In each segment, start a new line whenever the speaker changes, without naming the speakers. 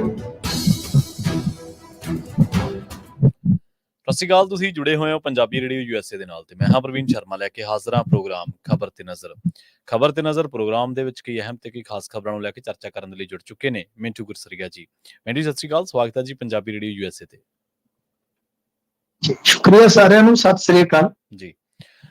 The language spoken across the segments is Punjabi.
ਸਤਿ ਸ਼੍ਰੀ ਅਕਾਲ ਤੁਸੀਂ ਜੁੜੇ ਹੋਏ ਹੋ ਪੰਜਾਬੀ ਰੇਡੀਓ ਯੂਐਸਏ ਦੇ ਨਾਲ ਤੇ ਮੈਂ ਹਾਂ ਪ੍ਰਵੀਨ ਸ਼ਰਮਾ ਲੈ ਕੇ ਹਾਜ਼ਰ ਹਾਂ ਪ੍ਰੋਗਰਾਮ ਖਬਰ ਤੇ ਨਜ਼ਰ। ਖਬਰ ਤੇ ਨਜ਼ਰ ਪ੍ਰੋਗਰਾਮ ਦੇ ਵਿੱਚ ਕਈ ਅਹਿਮ ਤੇ ਕਈ ਖਾਸ ਖਬਰਾਂ ਨੂੰ ਲੈ ਕੇ ਚਰਚਾ ਕਰਨ ਦੇ ਲਈ ਜੁੜ ਚੁੱਕੇ ਨੇ ਮਿੰਟੂ ਗੁਰਸਰੀਆ ਜੀ। ਮਿੰਟੂ ਸਤਿ ਸ਼੍ਰੀ ਅਕਾਲ ਸਵਾਗਤ ਹੈ ਜੀ ਪੰਜਾਬੀ ਰੇਡੀਓ ਯੂਐਸਏ ਤੇ।
ਜੀ, ਸ਼ੁਕਰੀਆ ਸਾਰਿਆਂ ਨੂੰ ਸਤਿ ਸ੍ਰੀ ਅਕਾਲ।
ਜੀ।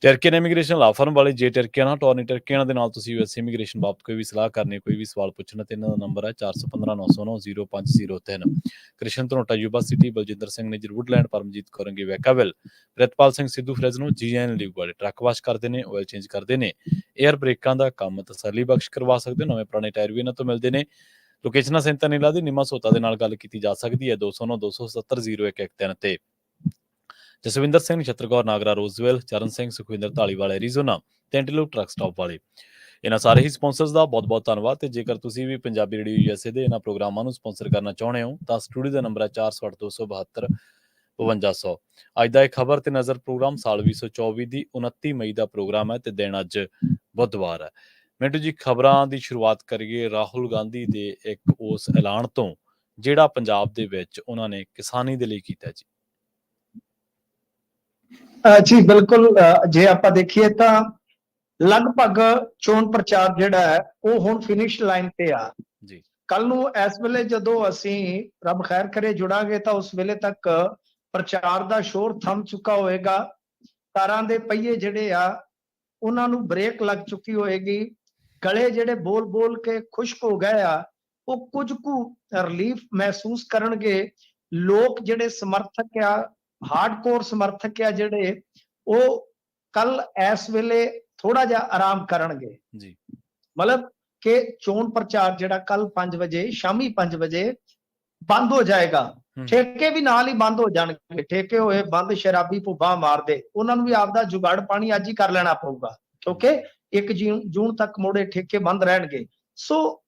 ਟਰਕੀਅਨ ਇਮੀਗ੍ਰੇਸ਼ਨ ਲਾ ਫਰਮ ਵਾਲੇ ਜੇ ਟਰਕੀਆਨਾ ਟੋਰਨੀ ਟਰਕੀਆਨਾ ਦੇ ਨਾਲ ਤੁਸੀਂ ਯੂਐਸ ਇਮੀਗ੍ਰੇਸ਼ਨ ਬਾਬਤ ਕੋਈ ਵੀ ਸਲਾਹ ਕਰਨੀ, ਕੋਈ ਵੀ ਸਵਾਲ ਪੁੱਛਣਾ ਤੇ ਇਹਨਾਂ ਦਾ ਨੰਬਰ ਹੈ 4159090503 ਕ੍ਰਿਸ਼ਨ ਧਨੋਟਾ ਯੂਬਾ ਸਿਟੀ ਬਲਜਿੰਦਰ ਸਿੰਘ ਨੇ ਜਰੂਡਲੈਂਡ ਪਰਮਜੀਤ ਕੌਰੰਗੇ ਵੈਕਾਵਲ ਪ੍ਰਿਤਪਾਲ ਸਿੰਘ ਸਿੱਧੂ ਫਰੈਜ਼ਨੋ ਜੀਐਨ ਲਿਵ ਵਾਲੇ ਟਰੱਕ ਵਾਸ਼ ਕਰਦੇ ਨੇ ਆਇਲ ਚੇਂਜ ਕਰਦੇ ਨੇ। 에ਅਰ ਬ੍ਰੇਕਾਂ ਦਾ ਕੰਮ ਤਸੱਲੀ ਬਖਸ਼ ਕਰਵਾ ਸਕਦੇ ਹੋ ਨਵੇਂ ਪੁਰਾਣੇ ਟਾਇਰ ਵੀ ਇਹਨਾਂ ਤੋਂ ਮਿਲਦੇ ਨੇ। ਲੋਕੇਸ਼ਨਾਂ ਸੈਂਟਰ ਨੀਲਾ ਦੀ, ਨਿਮਾ ਸੋਤਾ ਦੇ ਨਾਲ ਗੱਲ ਕੀਤੀ ਜਾ ਸਕਦੀ ਹੈ 209 270 0113 ਤੇ। ਜਸਵਿੰਦਰ ਸਿੰਘ, ਛਤਰਗੌਰ ਨਾਗਰਾ ਰੋਜ਼ਵੈਲ, ਚਰਨ ਸਿੰਘ, ਸੁਖਵਿੰਦਰ ਢਾਲੀਵਾਲ ਐਰੀਜ਼ੋਨਾ ਤੇ ਐਂਟੀਲੋਪ ਟਰੱਕ ਸਟਾਪ ਵਾਲੇ। ਇਹਨਾਂ ਸਾਰੇ ਹੀ ਸਪਾਂਸਰਸ ਦਾ ਬਹੁਤ-ਬਹੁਤ ਧੰਨਵਾਦ ਤੇ ਜੇਕਰ ਤੁਸੀਂ ਵੀ ਪੰਜਾਬੀ ਰੇਡੀਓ ਯੂਐਸਏ ਦੇ ਇਹਨਾਂ ਪ੍ਰੋਗਰਾਮਾਂ ਨੂੰ ਸਪਾਂਸਰ ਕਰਨਾ ਚਾਹੁੰਦੇ ਹੋ, ਤਾਂ ਸਟੂਡੀਓ ਦਾ ਨੰਬਰ ਹੈ 482272 5200 ਅੱਜ ਦਾ ਇਹ ਖਬਰ ਤੇ ਨਜ਼ਰ ਪ੍ਰੋਗਰਾਮ ਸਾਲ 2024 ਦੀ 29 ਮਈ ਦਾ ਪ੍ਰੋਗਰਾਮ ਹੈ ਤੇ ਦਿਨ ਅੱਜ ਬੁੱਧਵਾਰ ਹੈ। ਮਿੰਟੂ ਜੀ, ਖਬਰਾਂ ਦੀ ਸ਼ੁਰੂਆਤ ਕਰੀਏ। ਰਾਹੁਲ ਗਾਂਧੀ ਦੇ ਇੱਕ ਉਸ ਐਲਾਨ ਤੋਂ, ਜਿਹੜਾ ਪੰਜਾਬ ਦੇ ਵਿੱਚ ਉਹਨਾਂ ਨੇ ਕਿਸਾਨੀ ਦੇ ਲਈ ਕੀਤਾ ਜੀ।
ਜੀ ਬਿਲਕੁਲ ਜੇ ਆਪਾਂ ਦੇਖੀਏ ਤਾਂ ਲਗਭਗ ਚੋਣ ਪ੍ਰਚਾਰ ਜਿਹੜਾ ਹੈ ਉਹ ਹੁਣ ਫਿਨਿਸ਼ ਲਾਈਨ ਤੇ ਆ।
ਜੀ।
ਕੱਲ ਨੂੰ ਇਸ ਵੇਲੇ ਜਦੋਂ ਅਸੀਂ ਰੱਬ ਖੈਰ ਕਰੇ ਜੁੜਾਂਗੇ ਤਾਂ ਉਸ ਵੇਲੇ ਤੱਕ ਪ੍ਰਚਾਰ ਦਾ ਸ਼ੋਰ ਥੰਮ ਚੁੱਕਾ ਹੋਏਗਾ। ਕਾਰਾਂ ਦੇ ਪਹੀਏ ਜਿਹੜੇ ਆ ਉਹਨਾਂ ਨੂੰ ਬ੍ਰੇਕ ਲੱਗ ਚੁੱਕੀ ਹੋਏਗੀ। ਗਲੇ ਜਿਹੜੇ ਬੋਲ ਬੋਲ ਕੇ ਖੁਸ਼ਕ ਹੋ ਗਏ ਆ ਉਹ ਕੁਝ ਕੁ ਰਿਲੀਫ ਮਹਿਸੂਸ ਕਰਨਗੇ। ਲੋਕ ਜਿਹੜੇ ਸਮਰਥਕ ਆ ਹਾਰਡਕੋਰ ਸਮਰਥਕ ਆ ਜਿਹੜੇ ਉਹ ਕੱਲ ਇਸ ਵੇਲੇ ਥੋੜਾ ਜਿਹਾ ਆਰਾਮ ਕਰਨਗੇ।
ਜੀ।
ਮਤਲਬ ਕਿ ਚੋਣ ਪ੍ਰਚਾਰ ਜਿਹੜਾ ਕੱਲ 5 ਵਜੇ ਸ਼ਾਮੀ 5 ਵਜੇ ਬੰਦ ਹੋ ਜਾਏਗਾ। ਠੇਕੇ ਵੀ ਨਾਲ ਹੀ ਬੰਦ ਹੋ ਜਾਣਗੇ। ਠੇਕੇ ਹੋਏ ਬੰਦ ਸ਼ਰਾਬੀ ਭੁੱਬਾ ਮਾਰਦੇ ਉਹਨਾਂ ਨੂੰ ਵੀ ਆਪਦਾ ਜੁਗਾੜ ਪਾਣੀ ਅੱਜ ਹੀ ਕਰ ਲੈਣਾ ਪਊਗਾ। ਕਿਉਂਕਿ 1 ਜੂਨ ਤੱਕ ਮੋੜੇ ਠੇਕੇ ਬੰਦ ਰਹਿਣਗੇ। ਸੋ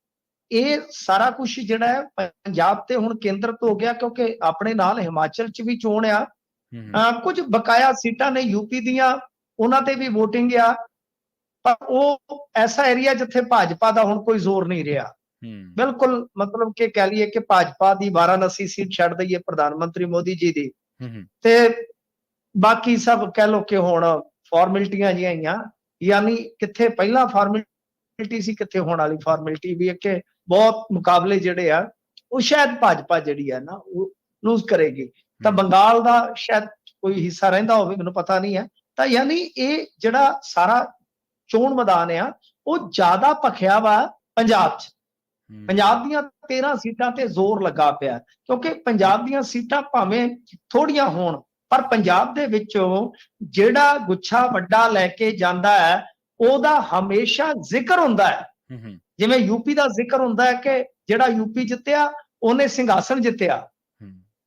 ਇਹ ਸਾਰਾ ਕੁਝ ਜਿਹੜਾ ਹੈ ਪੰਜਾਬ ਤੇ ਹੁਣ ਕੇਂਦਰਿਤ ਹੋ ਗਿਆ ਕਿਉਂਕਿ ਆਪਣੇ ਨਾਲ ਹਿਮਾਚਲ 'ਚ ਵੀ ਚੋਣ ਆ। ਕੁਝ ਬਕਾਇਆ ਸੀਟਾਂ ਨੇ ਯੂਪੀ ਦੀਆਂ ਉਹਨਾਂ ਤੇ ਵੀ VOTING ਆ। ਪਰ ਉਹ ਐਸਾ ਏਰੀਆ ਜਿੱਥੇ ਭਾਜਪਾ ਦਾ ਹੁਣ ਕੋਈ ਜ਼ੋਰ ਨਹੀਂ ਰਿਹਾ। ਬਿਲਕੁਲ ਮਤਲਬ ਕਿ ਕਹਿ ਲਈਏ ਕਿ ਭਾਜਪਾ ਦੀ ਵਾਰਾਣਸੀ ਸੀਟ ਛੱਡ ਦਈਏ ਪ੍ਰਧਾਨ ਮੰਤਰੀ ਮੋਦੀ ਜੀ ਦੀ। ਤੇ ਬਾਕੀ ਸਭ ਕਹਿ ਲੋ ਕਿ ਹੁਣ ਫਾਰਮੈਲਿਟੀਆਂ ਜੀਆਂ ਹੀ ਆ ਯਾਨੀ ਕਿੱਥੇ ਪਹਿਲਾਂ ਫਾਰਮੈਲਿਟੀ ਸੀ ਕਿੱਥੇ ਹੋਣ ਵਾਲੀ ਫਾਰਮੈਲਿਟੀ ਵੀ ਹੈ ਕਿ ਬਹੁਤ ਮੁਕਾਬਲੇ ਜਿਹੜੇ ਆ ਉਹ ਸ਼ਾਇਦ ਭਾਜਪਾ ਜਿਹੜੀ ਆ ਨਾ ਉਹ ਲੂਜ਼ ਕਰੇਗੀ। ਤਾਂ। ਬੰਗਾਲ ਦਾ ਸ਼ਾਇਦ ਕੋਈ ਹਿੱਸਾ ਰਹਿੰਦਾ ਹੋਵੇ ਮੈਨੂੰ ਪਤਾ ਨਹੀਂ ਹੈ। ਤਾਂ ਯਾਨੀ ਇਹ ਜਿਹੜਾ ਸਾਰਾ ਚੋਣ ਮੈਦਾਨ ਆ ਉਹ ਜ਼ਿਆਦਾ ਭਖਿਆ ਵਾ ਪੰਜਾਬ 'ਚ। ਪੰਜਾਬ ਦੀਆਂ 13 ਸੀਟਾਂ ਤੇ ਜ਼ੋਰ ਲੱਗਾ ਪਿਆ ਕਿਉਂਕਿ ਪੰਜਾਬ ਦੀਆਂ ਸੀਟਾਂ ਭਾਵੇਂ ਥੋੜੀਆਂ ਹੋਣ ਪਰ ਪੰਜਾਬ ਦੇ ਵਿੱਚੋਂ ਜਿਹੜਾ ਗੁੱਛਾ ਵੱਡਾ ਲੈ ਕੇ ਜਾਂਦਾ ਹੈ ਉਹਦਾ ਹਮੇਸ਼ਾ ਜ਼ਿਕਰ ਹੁੰਦਾ ਹੈ। ਜਿਵੇਂ ਯੂਪੀ ਦਾ ਜ਼ਿਕਰ ਹੁੰਦਾ ਹੈ ਕਿ ਜਿਹੜਾ ਯੂਪੀ ਜਿੱਤਿਆ ਉਹਨੇ ਸਿੰਘਾਸਨ ਜਿੱਤਿਆ।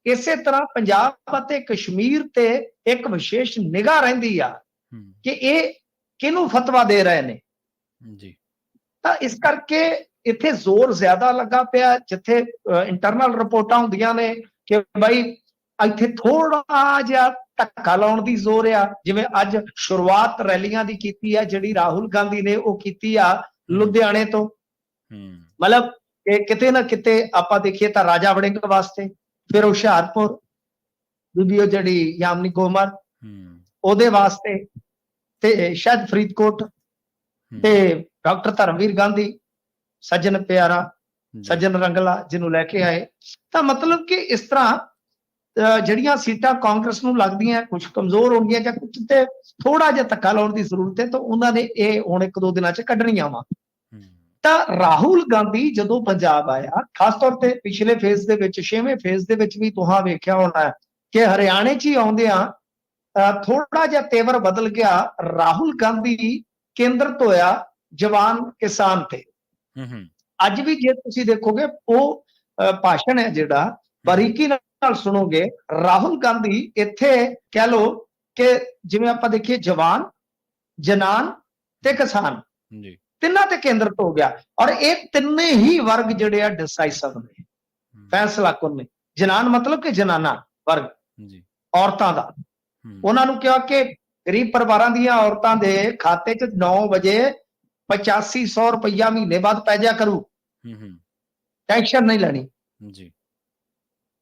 ਇਸੇ ਤਰ੍ਹਾਂ ਪੰਜਾਬ ਅਤੇ ਕਸ਼ਮੀਰ ਤੇ ਇੱਕ ਵਿਸ਼ੇਸ਼ ਨਿਗਾਹ ਰਹਿੰਦੀ ਆ ਕਿ ਇਹ ਕਿਹਨੂੰ ਫਤਵਾ ਦੇ ਰਹੇ ਨੇ?
ਜੀ।
ਤਾਂ ਇਸ ਕਰਕੇ ਇੱਥੇ ਜ਼ੋਰ ਜ਼ਿਆਦਾ ਲੱਗਾ ਪਿਆ ਜਿੱਥੇ ਇੰਟਰਨਲ ਰਿਪੋਰਟਾਂ ਹੁੰਦੀਆਂ ਨੇ ਕਿ ਭਾਈ ਇੱਥੇ ਥੋੜਾ ਜਿਹਾ ਧੱਕਾ ਲਾਉਣ ਦੀ ਜ਼ੋਰ ਆ। ਜਿਵੇਂ ਅੱਜ ਸ਼ੁਰੂਆਤ ਰੈਲੀਆਂ ਦੀ ਕੀਤੀ ਆ ਜਿਹੜੀ ਰਾਹੁਲ ਗਾਂਧੀ ਨੇ ਉਹ ਕੀਤੀ ਆ ਲੁਧਿਆਣੇ ਤੋਂ। ਮਤਲਬ ਕਿ ਕਿਤੇ ਨਾ ਕਿਤੇ ਆਪਾਂ ਦੇਖੀਏ ਤਾਂ ਰਾਜਾ ਵੜਿੰਗ ਵਾਸਤੇ ਫਿਰ ਹੁਸ਼ਿਆਰਪੁਰ ਬੀਬੀ ਉਹ ਜਿਹੜੀ ਯਾਮਨੀ ਗੋਮਰ ਉਹਦੇ ਵਾਸਤੇ ਤੇ ਸ਼ਾਇਦ ਫਰੀਦਕੋਟ ਤੇ ਡਾਕਟਰ ਧਰਮਵੀਰ ਗਾਂਧੀ ਸੱਜਣ ਪਿਆਰਾ ਸੱਜਣ ਰੰਗਲਾ ਜਿਹਨੂੰ ਲੈ ਕੇ ਆਏ। ਤਾਂ ਮਤਲਬ ਕਿ ਇਸ ਤਰ੍ਹਾਂ ਜਿਹੜੀਆਂ ਸੀਟਾਂ ਕਾਂਗਰਸ ਨੂੰ ਲੱਗਦੀਆਂ ਕੁਝ ਕਮਜ਼ੋਰ ਹੋਣਗੀਆਂ ਜਾਂ ਕੁਝ ਤੇ ਥੋੜਾ ਜਿਹਾ ਧੱਕਾ ਲਾਉਣ ਦੀ ਜ਼ਰੂਰਤ ਹੈ ਤਾਂ ਉਹਨਾਂ ਨੇ ਇਹ ਹੁਣ ਇੱਕ ਦੋ ਦਿਨਾਂ 'ਚ ਕੱਢਣੀਆਂ ਵਾ। ਤਾਂ ਰਾਹੁਲ ਗਾਂਧੀ ਜਦੋਂ ਪੰਜਾਬ ਆਇਆ ਖਾਸ ਤੌਰ ਤੇ ਪਿਛਲੇ ਫੇਜ਼ ਦੇ ਵਿੱਚ ਛੇਵੇਂ ਫੇਜ਼ ਦੇ ਵਿੱਚ ਵੀ ਤੁਹਾਂ ਵੇਖਿਆ ਹੋਣਾ ਕਿ ਹਰਿਆਣੇ 'ਚ ਹੀ ਆਉਂਦਿਆਂ ਥੋੜਾ ਜਿਹਾ ਤੇਵਰ ਬਦਲ ਗਿਆ ਰਾਹੁਲ ਗਾਂਧੀ ਕੇਂਦਰਿਤ ਹੋਇਆ ਜਵਾਨ ਕਿਸਾਨ ਤੇ। ਅੱਜ ਵੀ ਜੇ ਤੁਸੀਂ ਦੇਖੋਗੇ ਉਹ ਭਾਸ਼ਣ ਹੈ ਜਿਹੜਾ ਬਾਰੀਕੀ ਨਾਲ ਸੁਣੋਗੇ ਰਾਹੁਲ ਗਾਂਧੀ ਇੱਥੇ ਕਹਿ ਲੋ ਕਿ ਜਿਵੇਂ ਆਪਾਂ ਦੇਖੀਏ ਜਵਾਨ ਜਨਾਨ ਤੇ ਕਿਸਾਨ।
ਜੀ।
ਤਿੰਨਾਂ ਤੇ ਕੇਂਦਰਿਤ ਹੋ ਗਿਆ। ਔਰ ਇਹ ਤਿੰਨੇ ਹੀ ਵਰਗ ਜਿਹੜੇ ਆ ਡਿਸਾਈਸਿਵ ਨੇ। ਫੈਸਲਾ ਕੁਨ ਨੇ? ਜਨਾਨ ਮਤਲਬ ਕਿ ਜਨਾਨਾ ਵਰਗ।
ਜੀ।
ਔਰਤਾਂ ਦਾ। ਉਹਨਾਂ ਨੂੰ ਕਿਹਾ ਕਿ ਗਰੀਬ ਪਰਿਵਾਰਾਂ ਦੀਆਂ ਔਰਤਾਂ ਦੇ ਖਾਤੇ 'ਚ 9 ਵਜੇ 8500 ਰੁਪਈਆ ਮਹੀਨੇ ਬਾਅਦ ਪੈ ਜਾ ਕਰੂ।
ਹਮ,
ਟੈਨਸ਼ਨ ਨਹੀਂ ਲੈਣੀ।
ਜੀ।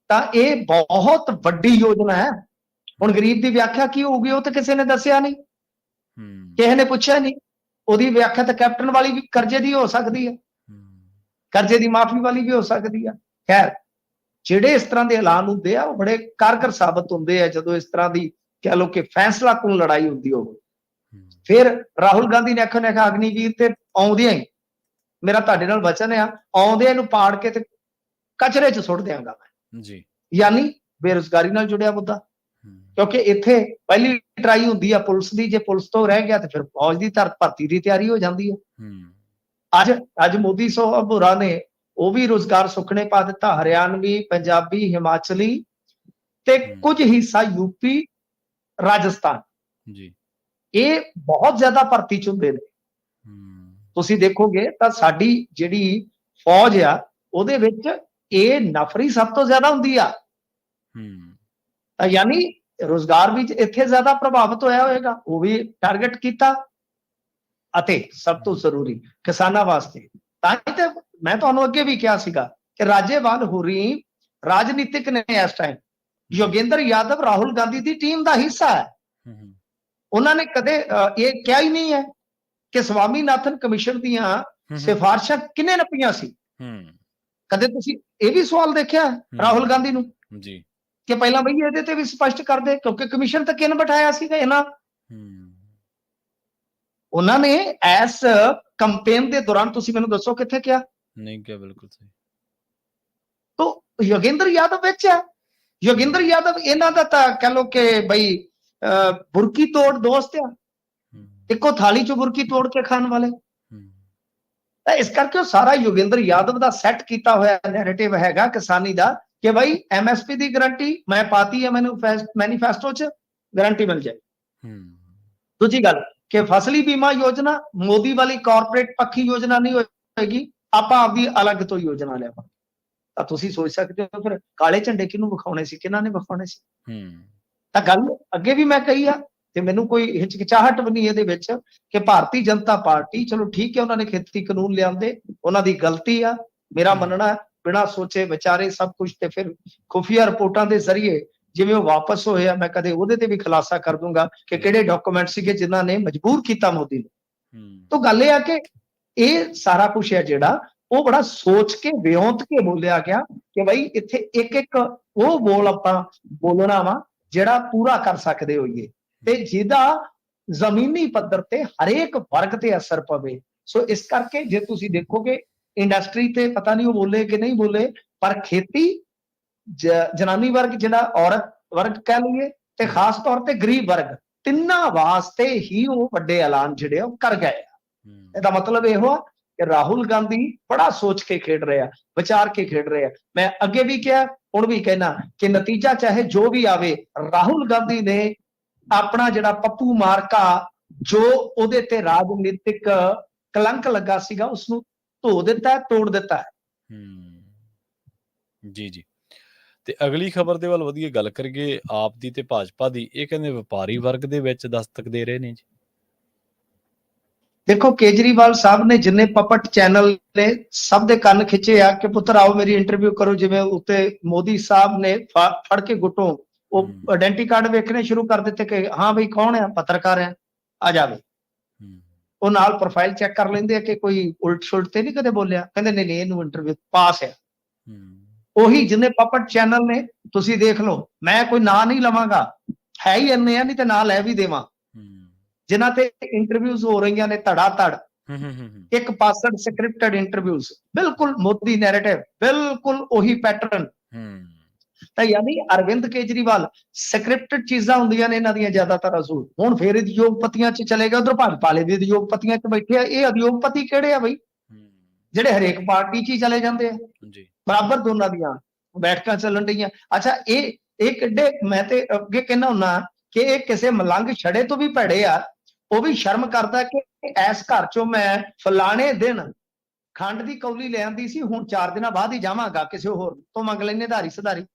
ਤਾਂ ਇਹ ਬਹੁਤ ਵੱਡੀ ਯੋਜਨਾ ਹੈ। ਹੁਣ ਗਰੀਬ ਦੀ ਵਿਆਖਿਆ ਕੀ ਹੋਊਗੀ ਉਹ ਤਾਂ ਕਿਸੇ ਨੇ ਦੱਸਿਆ ਨਹੀਂ।
ਹਮ,
ਕਿਸੇ ਨੇ ਪੁੱਛਿਆ ਨਹੀਂ। ਉਹਦੀ ਵਿਆਖਿਆ ਤਾਂ ਕੈਪਟਨ ਵਾਲੀ ਵੀ ਕਰਜ਼ੇ ਦੀ ਹੋ ਸਕਦੀ ਹੈ ਕਰਜ਼ੇ ਦੀ ਮਾਫੀ ਵਾਲੀ ਵੀ ਹੋ ਸਕਦੀ ਆ। ਖੈਰ ਜਿਹੜੇ ਇਸ ਤਰ੍ਹਾਂ ਦੇ ਐਲਾਨ ਹੁੰਦੇ ਆ ਉਹ ਬੜੇ ਕਾਰਗਰ ਸਾਬਤ ਹੁੰਦੇ ਆ ਜਦੋਂ ਇਸ ਤਰ੍ਹਾਂ ਦੀ ਕਹਿ ਲਓ ਕਿ ਫੈਸਲਾ ਕੁਨ ਲੜਾਈ ਹੁੰਦੀ ਹੋਵੇ। ਫਿਰ ਰਾਹੁਲ ਗਾਂਧੀ ਨੇ ਆਖਿਆ ਨੇ ਅਗਨੀਵੀਰ ਤੇ ਆਉਂਦਿਆਂ ਹੀ ਮੇਰਾ ਤੁਹਾਡੇ ਨਾਲ ਵਚਨ ਆ ਆਉਂਦਿਆਂ ਇਹਨੂੰ ਪਾੜ ਕੇ ਤੇ ਕਚਰੇ 'ਚ ਸੁੱਟ ਦਿਆਂਗਾ ਮੈਂ।
ਜੀ।
ਯਾਨੀ ਬੇਰੁਜ਼ਗਾਰੀ ਨਾਲ ਜੁੜਿਆ ਮੁੱਦਾ। ਕਿਉਂਕਿ ਇੱਥੇ ਪਹਿਲੀ ਟਰਾਈ ਹੁੰਦੀ ਆ ਪੁਲਿਸ ਦੀ ਜੇ ਪੁਲਿਸ ਤੋਂ ਰਹਿ ਗਿਆ ਤੇ ਫਿਰ ਫੌਜ ਦੀ ਧਰ ਭਰਤੀ ਦੀ ਤਿਆਰੀ ਹੋ ਜਾਂਦੀ ਹੈ। ਅੱਜ ਅੱਜ ਮੋਦੀ ਸਾਹਿਬ ਹੋਰਾਂ ਨੇ ਉਹ ਵੀ ਰੋਜ਼ਗਾਰ ਸੁਖਣੇ ਪਾ ਦਿੱਤਾ ਹਰਿਆਣਵੀ ਪੰਜਾਬੀ ਹਿਮਾਚਲੀ ਤੇ। ਕੁਝ ਹਿੱਸਾ ਯੂਪੀ ਰਾਜਸਥਾਨ।
ਜੀ।
ਇਹ ਬਹੁਤ ਜ਼ਿਆਦਾ ਭਰਤੀ ਚ ਹੁੰਦੇ ਨੇ ਤੁਸੀਂ ਦੇਖੋਗੇ ਤਾਂ ਸਾਡੀ ਜਿਹੜੀ ਫੌਜ ਆ ਉਹਦੇ ਵਿੱਚ ਇਹ ਨਫਰੀ ਸਭ ਤੋਂ ਜ਼ਿਆਦਾ ਹੁੰਦੀ ਆ।
ਹਮ,
ਤਾਂ ਯਾਨੀ ਰੋਜ਼ਗਾਰ ਵੀ ਇੱਥੇ ਜ਼ਿਆਦਾ ਪ੍ਰਭਾਵਿਤ ਹੋਇਆ ਹੋਵੇਗਾ ਉਹ ਵੀ ਟਾਰਗੇਟ ਕੀਤਾ ਅਤੇ ਸਭ ਤੋਂ ਜ਼ਰੂਰੀ ਕਿਸਾਨਾਂ ਵਾਸਤੇ। ਤਾਂ ਹੀ ਤੇ ਮੈਂ ਤੁਹਾਨੂੰ ਅੱਗੇ ਵੀ ਕਿਹਾ ਸੀਗਾ ਕਿ ਰਾਜੇਵਾਲ ਹੋਰੀ ਰਾਜਨੀਤਿਕ ਨੇ ਇਸ ਟਾਈਮ ਯੋਗੇਂਦਰ ਯਾਦਵ ਰਾਹੁਲ ਗਾਂਧੀ ਦੀ ਟੀਮ ਦਾ ਹਿੱਸਾ ਹੈ। ਉਹਨਾਂ ਨੇ ਕਦੇ ਇਹ ਕਿਹਾ ਹੀ ਨਹੀਂ ਹੈ ਕਿ ਸਵਾਮੀਨਾਥਨ ਕਮਿਸ਼ਨ ਦੀਆਂ ਸਿਫਾਰਸ਼ਾਂ ਕਿੰਨੇ ਨੱਪੀਆਂ ਸੀ? ਕਦੇ ਤੁਸੀਂ ਇਹ ਵੀ ਸਵਾਲ ਦੇਖਿਆ ਰਾਹੁਲ ਗਾਂਧੀ ਨੂੰ?
ਜੀ।
ਕਿ ਪਹਿਲਾਂ ਬਈ ਇਹਦੇ ਤੇ ਵੀ ਸਪਸ਼ਟ ਕਰ ਦੇ ਕਿਉਂਕਿ ਕਮਿਸ਼ਨ ਤਾਂ ਕਿਨ ਬਿਠਾਇਆ ਸੀਗਾ ਇਹਨਾਂ ਉਹਨਾਂ ਨੇ ਐਸ ਕੰਪੇਨ ਦੇ ਦੌਰਾਨ ਤੁਸੀਂ ਮੈਨੂੰ ਦੱਸੋ ਕਿੱਥੇ ਕਿਹਾ?
ਨਹੀਂ ਕਿਹਾ ਬਿਲਕੁਲ ਸਹੀ।
ਤੋ ਯੋਗਿੰਦਰ ਯਾਦਵ ਵਿੱਚ ਹੈ। ਯੋਗਿੰਦਰ ਯਾਦਵ ਇਹਨਾਂ ਦਾ ਤਾਂ ਕਹ ਲੋ ਕਿ ਬਈ ਬੁਰਕੀ ਤੋੜ ਦੋਸਤ ਆ। ਇੱਕੋ ਥਾਲੀ ਚੋਂ ਬੁਰਕੀ ਤੋੜ ਕੇ ਖਾਣ ਵਾਲੇ। ਤਾਂ ਇਸ ਕਰਕੇ ਉਹ ਸਾਰਾ ਯੋਗਿੰਦਰ ਯਾਦਵ ਦਾ ਸੈੱਟ ਕੀਤਾ ਹੋਇਆ ਨੈਰੇਟਿਵ ਹੈਗਾ ਕਿਸਾਨੀ ਦਾ। ਕਿ ਬਈ ਐਮਐਸਪੀ ਦੀ ਗਾਰੰਟੀ ਮੈਂ ਪਾਤੀ ਹੈ ਮੈਨੂੰ ਮੈਨੀਫੈਸਟੋ 'ਚ ਗਾਰੰਟੀ ਮਿਲ ਜਾਏ। ਦੂਜੀ ਗੱਲ ਕਿ ਫਸਲੀ ਬੀਮਾ ਯੋਜਨਾ ਮੋਦੀ ਵਾਲੀ ਕਾਰਪੋਰੇਟ ਪੱਖੀ ਯੋਜਨਾ ਨਹੀਂ ਹੋਏਗੀ ਆਪਾਂ ਆਪਦੀ ਅਲੱਗ ਤੋਂ ਯੋਜਨਾ ਲਿਆਵਾਂਗੇ। ਤਾਂ ਤੁਸੀਂ ਸੋਚ ਸਕਦੇ ਹੋ ਫਿਰ ਕਾਲੇ ਝੰਡੇ ਕਿਹਨੂੰ ਵਿਖਾਉਣੇ ਸੀ ਕਿਹਨਾਂ ਨੇ ਵਿਖਾਉਣੇ ਸੀ?
ਹਮ,
ਤਾਂ ਗੱਲ ਅੱਗੇ ਵੀ ਮੈਂ ਕਹੀ ਆ ਤੇ ਮੈਨੂੰ ਕੋਈ ਹਿਚਕਿਚਾਹਟ ਵੀ ਨਹੀਂ ਇਹਦੇ ਵਿੱਚ ਕਿ ਭਾਰਤੀ ਜਨਤਾ ਪਾਰਟੀ ਚਲੋ ਠੀਕ ਹੈ ਉਹਨਾਂ ਨੇ ਖੇਤੀ ਕਾਨੂੰਨ ਲਿਆਂਦੇ ਉਹਨਾਂ ਦੀ ਗਲਤੀ ਆ ਮੇਰਾ ਮੰਨਣਾ ਬਿਨਾਂ ਸੋਚੇ ਵਿਚਾਰੇ ਸਭ ਕੁਝ ਤੇ ਫਿਰ ਖੁਫੀਆ ਰਿਪੋਰਟਾਂ ਦੇ ਜ਼ਰੀਏ ਜਿਵੇਂ ਉਹ ਵਾਪਸ ਹੋਏ ਆ ਮੈਂ ਕਦੇ ਉਹਦੇ ਤੇ ਵੀ ਖੁਲਾਸਾ ਕਰ ਦੂੰਗਾ ਕਿ ਕਿਹੜੇ ਡਾਕੂਮੈਂਟ ਸੀਗੇ ਜਿਨ੍ਹਾਂ ਨੇ ਮਜਬੂਰ ਕੀਤਾ ਮੋਦੀ ਨੂੰ। ਤਾਂ ਗੱਲ ਇਹ ਆ ਕਿ ਇਹ ਸਾਰਾ ਕੁਝ ਹੈ ਜਿਹੜਾ ਉਹ ਬੜਾ ਸੋਚ ਕੇ ਵਿਉਂਤ ਕੇ ਬੋਲਿਆ ਗਿਆ ਕਿ ਭਾਈ ਇੱਥੇ ਇੱਕ ਇੱਕ ਉਹ ਬੋਲ ਆਪਾਂ ਬੋਲਣਾ ਵਾ ਜਿਹੜਾ ਪੂਰਾ ਕਰ ਸਕਦੇ ਹੋਈਏ। ਤੇ ਜਿਹਦਾ ਜ਼ਮੀਨੀ ਪੱਧਰ ਤੇ ਹਰੇਕ ਵਰਗ ਤੇ ਅਸਰ ਪਵੇ। ਸੋ ਇਸ ਕਰਕੇ ਜੇ ਤੁਸੀਂ ਦੇਖੋਗੇ ਇੰਡਸਟਰੀ ਤੇ ਪਤਾ ਨਹੀਂ ਉਹ ਬੋਲੇ ਕਿ ਨਹੀਂ ਬੋਲੇ ਪਰ ਖੇਤੀ ਜਨਾਨੀ ਵਰਗ ਜਿਹੜਾ ਔਰਤ ਵਰਗ ਕਹਿ ਲਈਏ ਤੇ ਖਾਸ ਤੌਰ ਤੇ ਗਰੀਬ ਵਰਗ ਤਿੰਨਾਂ ਵਾਸਤੇ ਹੀ ਉਹ ਵੱਡੇ ਐਲਾਨ ਜਿਹੜੇ ਉਹ ਕਰ ਗਏ ਇਹਦਾ ਮਤਲਬ ਇਹ ਹੋਆ ਕਿ ਰਾਹੁਲ ਗਾਂਧੀ ਬੜਾ ਸੋਚ ਕੇ ਖੇਡ ਰਿਹਾ ਵਿਚਾਰ ਕੇ ਖੇਡ ਰਿਹਾ ਮੈਂ ਅੱਗੇ ਵੀ ਕਿਹਾ ਹੁਣ ਵੀ ਕਹਿਣਾ ਕਿ ਨਤੀਜਾ ਚਾਹੇ ਜੋ ਵੀ ਆਵੇ ਰਾਹੁਲ ਗਾਂਧੀ ਨੇ ਆਪਣਾ ਜਿਹੜਾ ਪੱਪੂ ਮਾਰਕਾ ਜੋ ਉਹਦੇ ਤੇ ਰਾਜਨੀਤਿਕ ਕਲੰਕ ਲੱਗਾ ਸੀਗਾ ਉਸ ਨੂੰ ਧੋ ਦਿੱਤਾ ਹੈ, ਤੋੜ ਦਿੱਤਾ ਹੈ।
ਜੀ ਜੀ। ਤੇ ਅਗਲੀ ਖਬਰ ਦੇ ਵੱਲ ਵਧੀਆ ਗੱਲ ਕਰੀਏ ਆਪ ਦੀ ਤੇ ਭਾਜਪਾ ਦੀ। ਇਹ ਕਹਿੰਦੇ ਵਪਾਰੀ ਵਰਗ ਦੇ ਵਿੱਚ ਦਸਤਕ ਦੇ ਰਹੇ ਨੇ ਜੀ।
ਦੇਖੋ ਕੇਜਰੀਵਾਲ ਸਾਹਿਬ ਨੇ ਜਿੰਨੇ ਪਪਟ ਚੈਨਲ ਨੇ ਸਭ ਦੇ ਕੰਨ ਖਿੱਚੇ ਆ ਕਿ ਪੁੱਤਰ ਆਓ ਮੇਰੀ ਇੰਟਰਵਿਊ ਕਰੋ ਜਿਵੇਂ ਉੱਤੇ ਮੋਦੀ ਸਾਹਿਬ ਨੇ ਫੜ ਕੇ ਗੁੱਟੋਂ ਉਹ
ਹਮ।
ਆਇਡੈਂਟੀ ਕਾਰਡ ਵੇਖਣੇ ਸ਼ੁਰੂ ਕਰ ਦਿੱਤੇ ਕਿ ਹਾਂ ਬਈ ਕੌਣ ਆ? ਪੱਤਰਕਾਰ ਆ। ਆ ਜਾਵੇ। ਉਹ ਨਾਲ ਪ੍ਰੋਫਾਈਲ ਚੈੱਕ ਕਰ ਲੈਂਦੇ ਆ ਕਿ ਕੋਈ ਉਲਟ ਛੁਲਟ ਤੇ ਨਹੀਂ ਕਦੇ ਬੋਲਿਆ। ਕਹਿੰਦੇ ਨਹੀਂ ਨਹੀਂ ਇਹਨੂੰ ਇੰਟਰਵਿਊ ਪਾਸ ਆ
ਹਮ,
ਉਹੀ ਜਿੰਨੇ ਪਪਟ ਚੈਨਲ ਨੇ ਤੁਸੀਂ ਦੇਖ ਲਓ ਮੈਂ ਕੋਈ ਨਾਂ ਨਹੀਂ ਲਵਾਂਗਾ। ਹੈ ਹੀ ਇੰਨੇ ਆ ਨਹੀਂ ਤੇ ਨਾਂ ਲੈ ਵੀ ਦੇਵਾਂ। ਜਿਨ੍ਹਾਂ ਤੇ ਇੰਟਰਵਿਊਜ਼ ਹੋ ਰਹੀਆਂ ਨੇ ਧੜਾ ਧੜ ਇੱਕ ਪਾਸਡ ਸਕ੍ਰਿਪਟਡ ਇੰਟਰਵਿਊਜ਼ ਬਿਲਕੁਲ ਮੋਦੀ ਨੈਰੇਟਿਵ ਬਿਲਕੁਲ ਉਹੀ ਪੈਟਰਨ ਤਾਂ ਯਾਨੀ ਅਰਵਿੰਦ ਕੇਜਰੀਵਾਲ ਸਕ੍ਰਿਪਟਡ ਚੀਜ਼ਾਂ ਹੁੰਦੀਆਂ ਨੇ ਇਹਨਾਂ ਦੀਆਂ ਜ਼ਿਆਦਾਤਰ ਅਸੂਲ। ਹੁਣ ਫੇਰ ਉਦਯੋਗਪਤੀਆਂ 'ਚ ਚਲੇ ਗਏ ਉਧਰ ਭਾਜਪਾਲੇ ਵੀ ਉਦਯੋਗਪਤੀਆਂ 'ਚ ਬੈਠੇ ਆ। ਇਹ ਉਦਯੋਗਪਤੀ ਕਿਹੜੇ ਆ ਬਈ? ਜਿਹੜੇ ਹਰੇਕ ਪਾਰਟੀ 'ਚ ਹੀ ਚਲੇ ਜਾਂਦੇ ਆ।
ਜੀ।
ਬਰਾਬਰ ਦੋਨਾਂ ਦੀਆਂ ਬੈਠਕਾਂ ਚੱਲਣ ਰਹੀਆਂ ਅੱਛਾ ਇਹ ਇਹ ਕਿੱਡੇ ਮੈਂ ਤੇ ਅੱਗੇ ਕਹਿੰਦਾ ਹੁੰਨਾ ਕਿ ਇਹ ਕਿਸੇ ਮਲੰਗ ਛੜੇ ਤੋਂ ਵੀ ਭੜੇ ਆ। ਉਹ ਵੀ ਸ਼ਰਮ ਕਰਦਾ ਕਿ ਐਸ ਘਰ ਚੋਂ ਮੈਂ ਫਲਾਣੇ ਦਿਨ ਖੰਡ ਦੀ ਕੌਲੀ ਲੈ ਆਂਦੀ ਸੀ ਹੁਣ 4 ਦਿਨਾਂ ਬਾਅਦ ਹੀ ਜਾਵਾਂਗਾ ਕਿਸੇ ਹੋਰ ਤੋਂ ਮੰਗ ਲੈਨੇ ਧਾਰੀ ਸੁਧਾਰੀ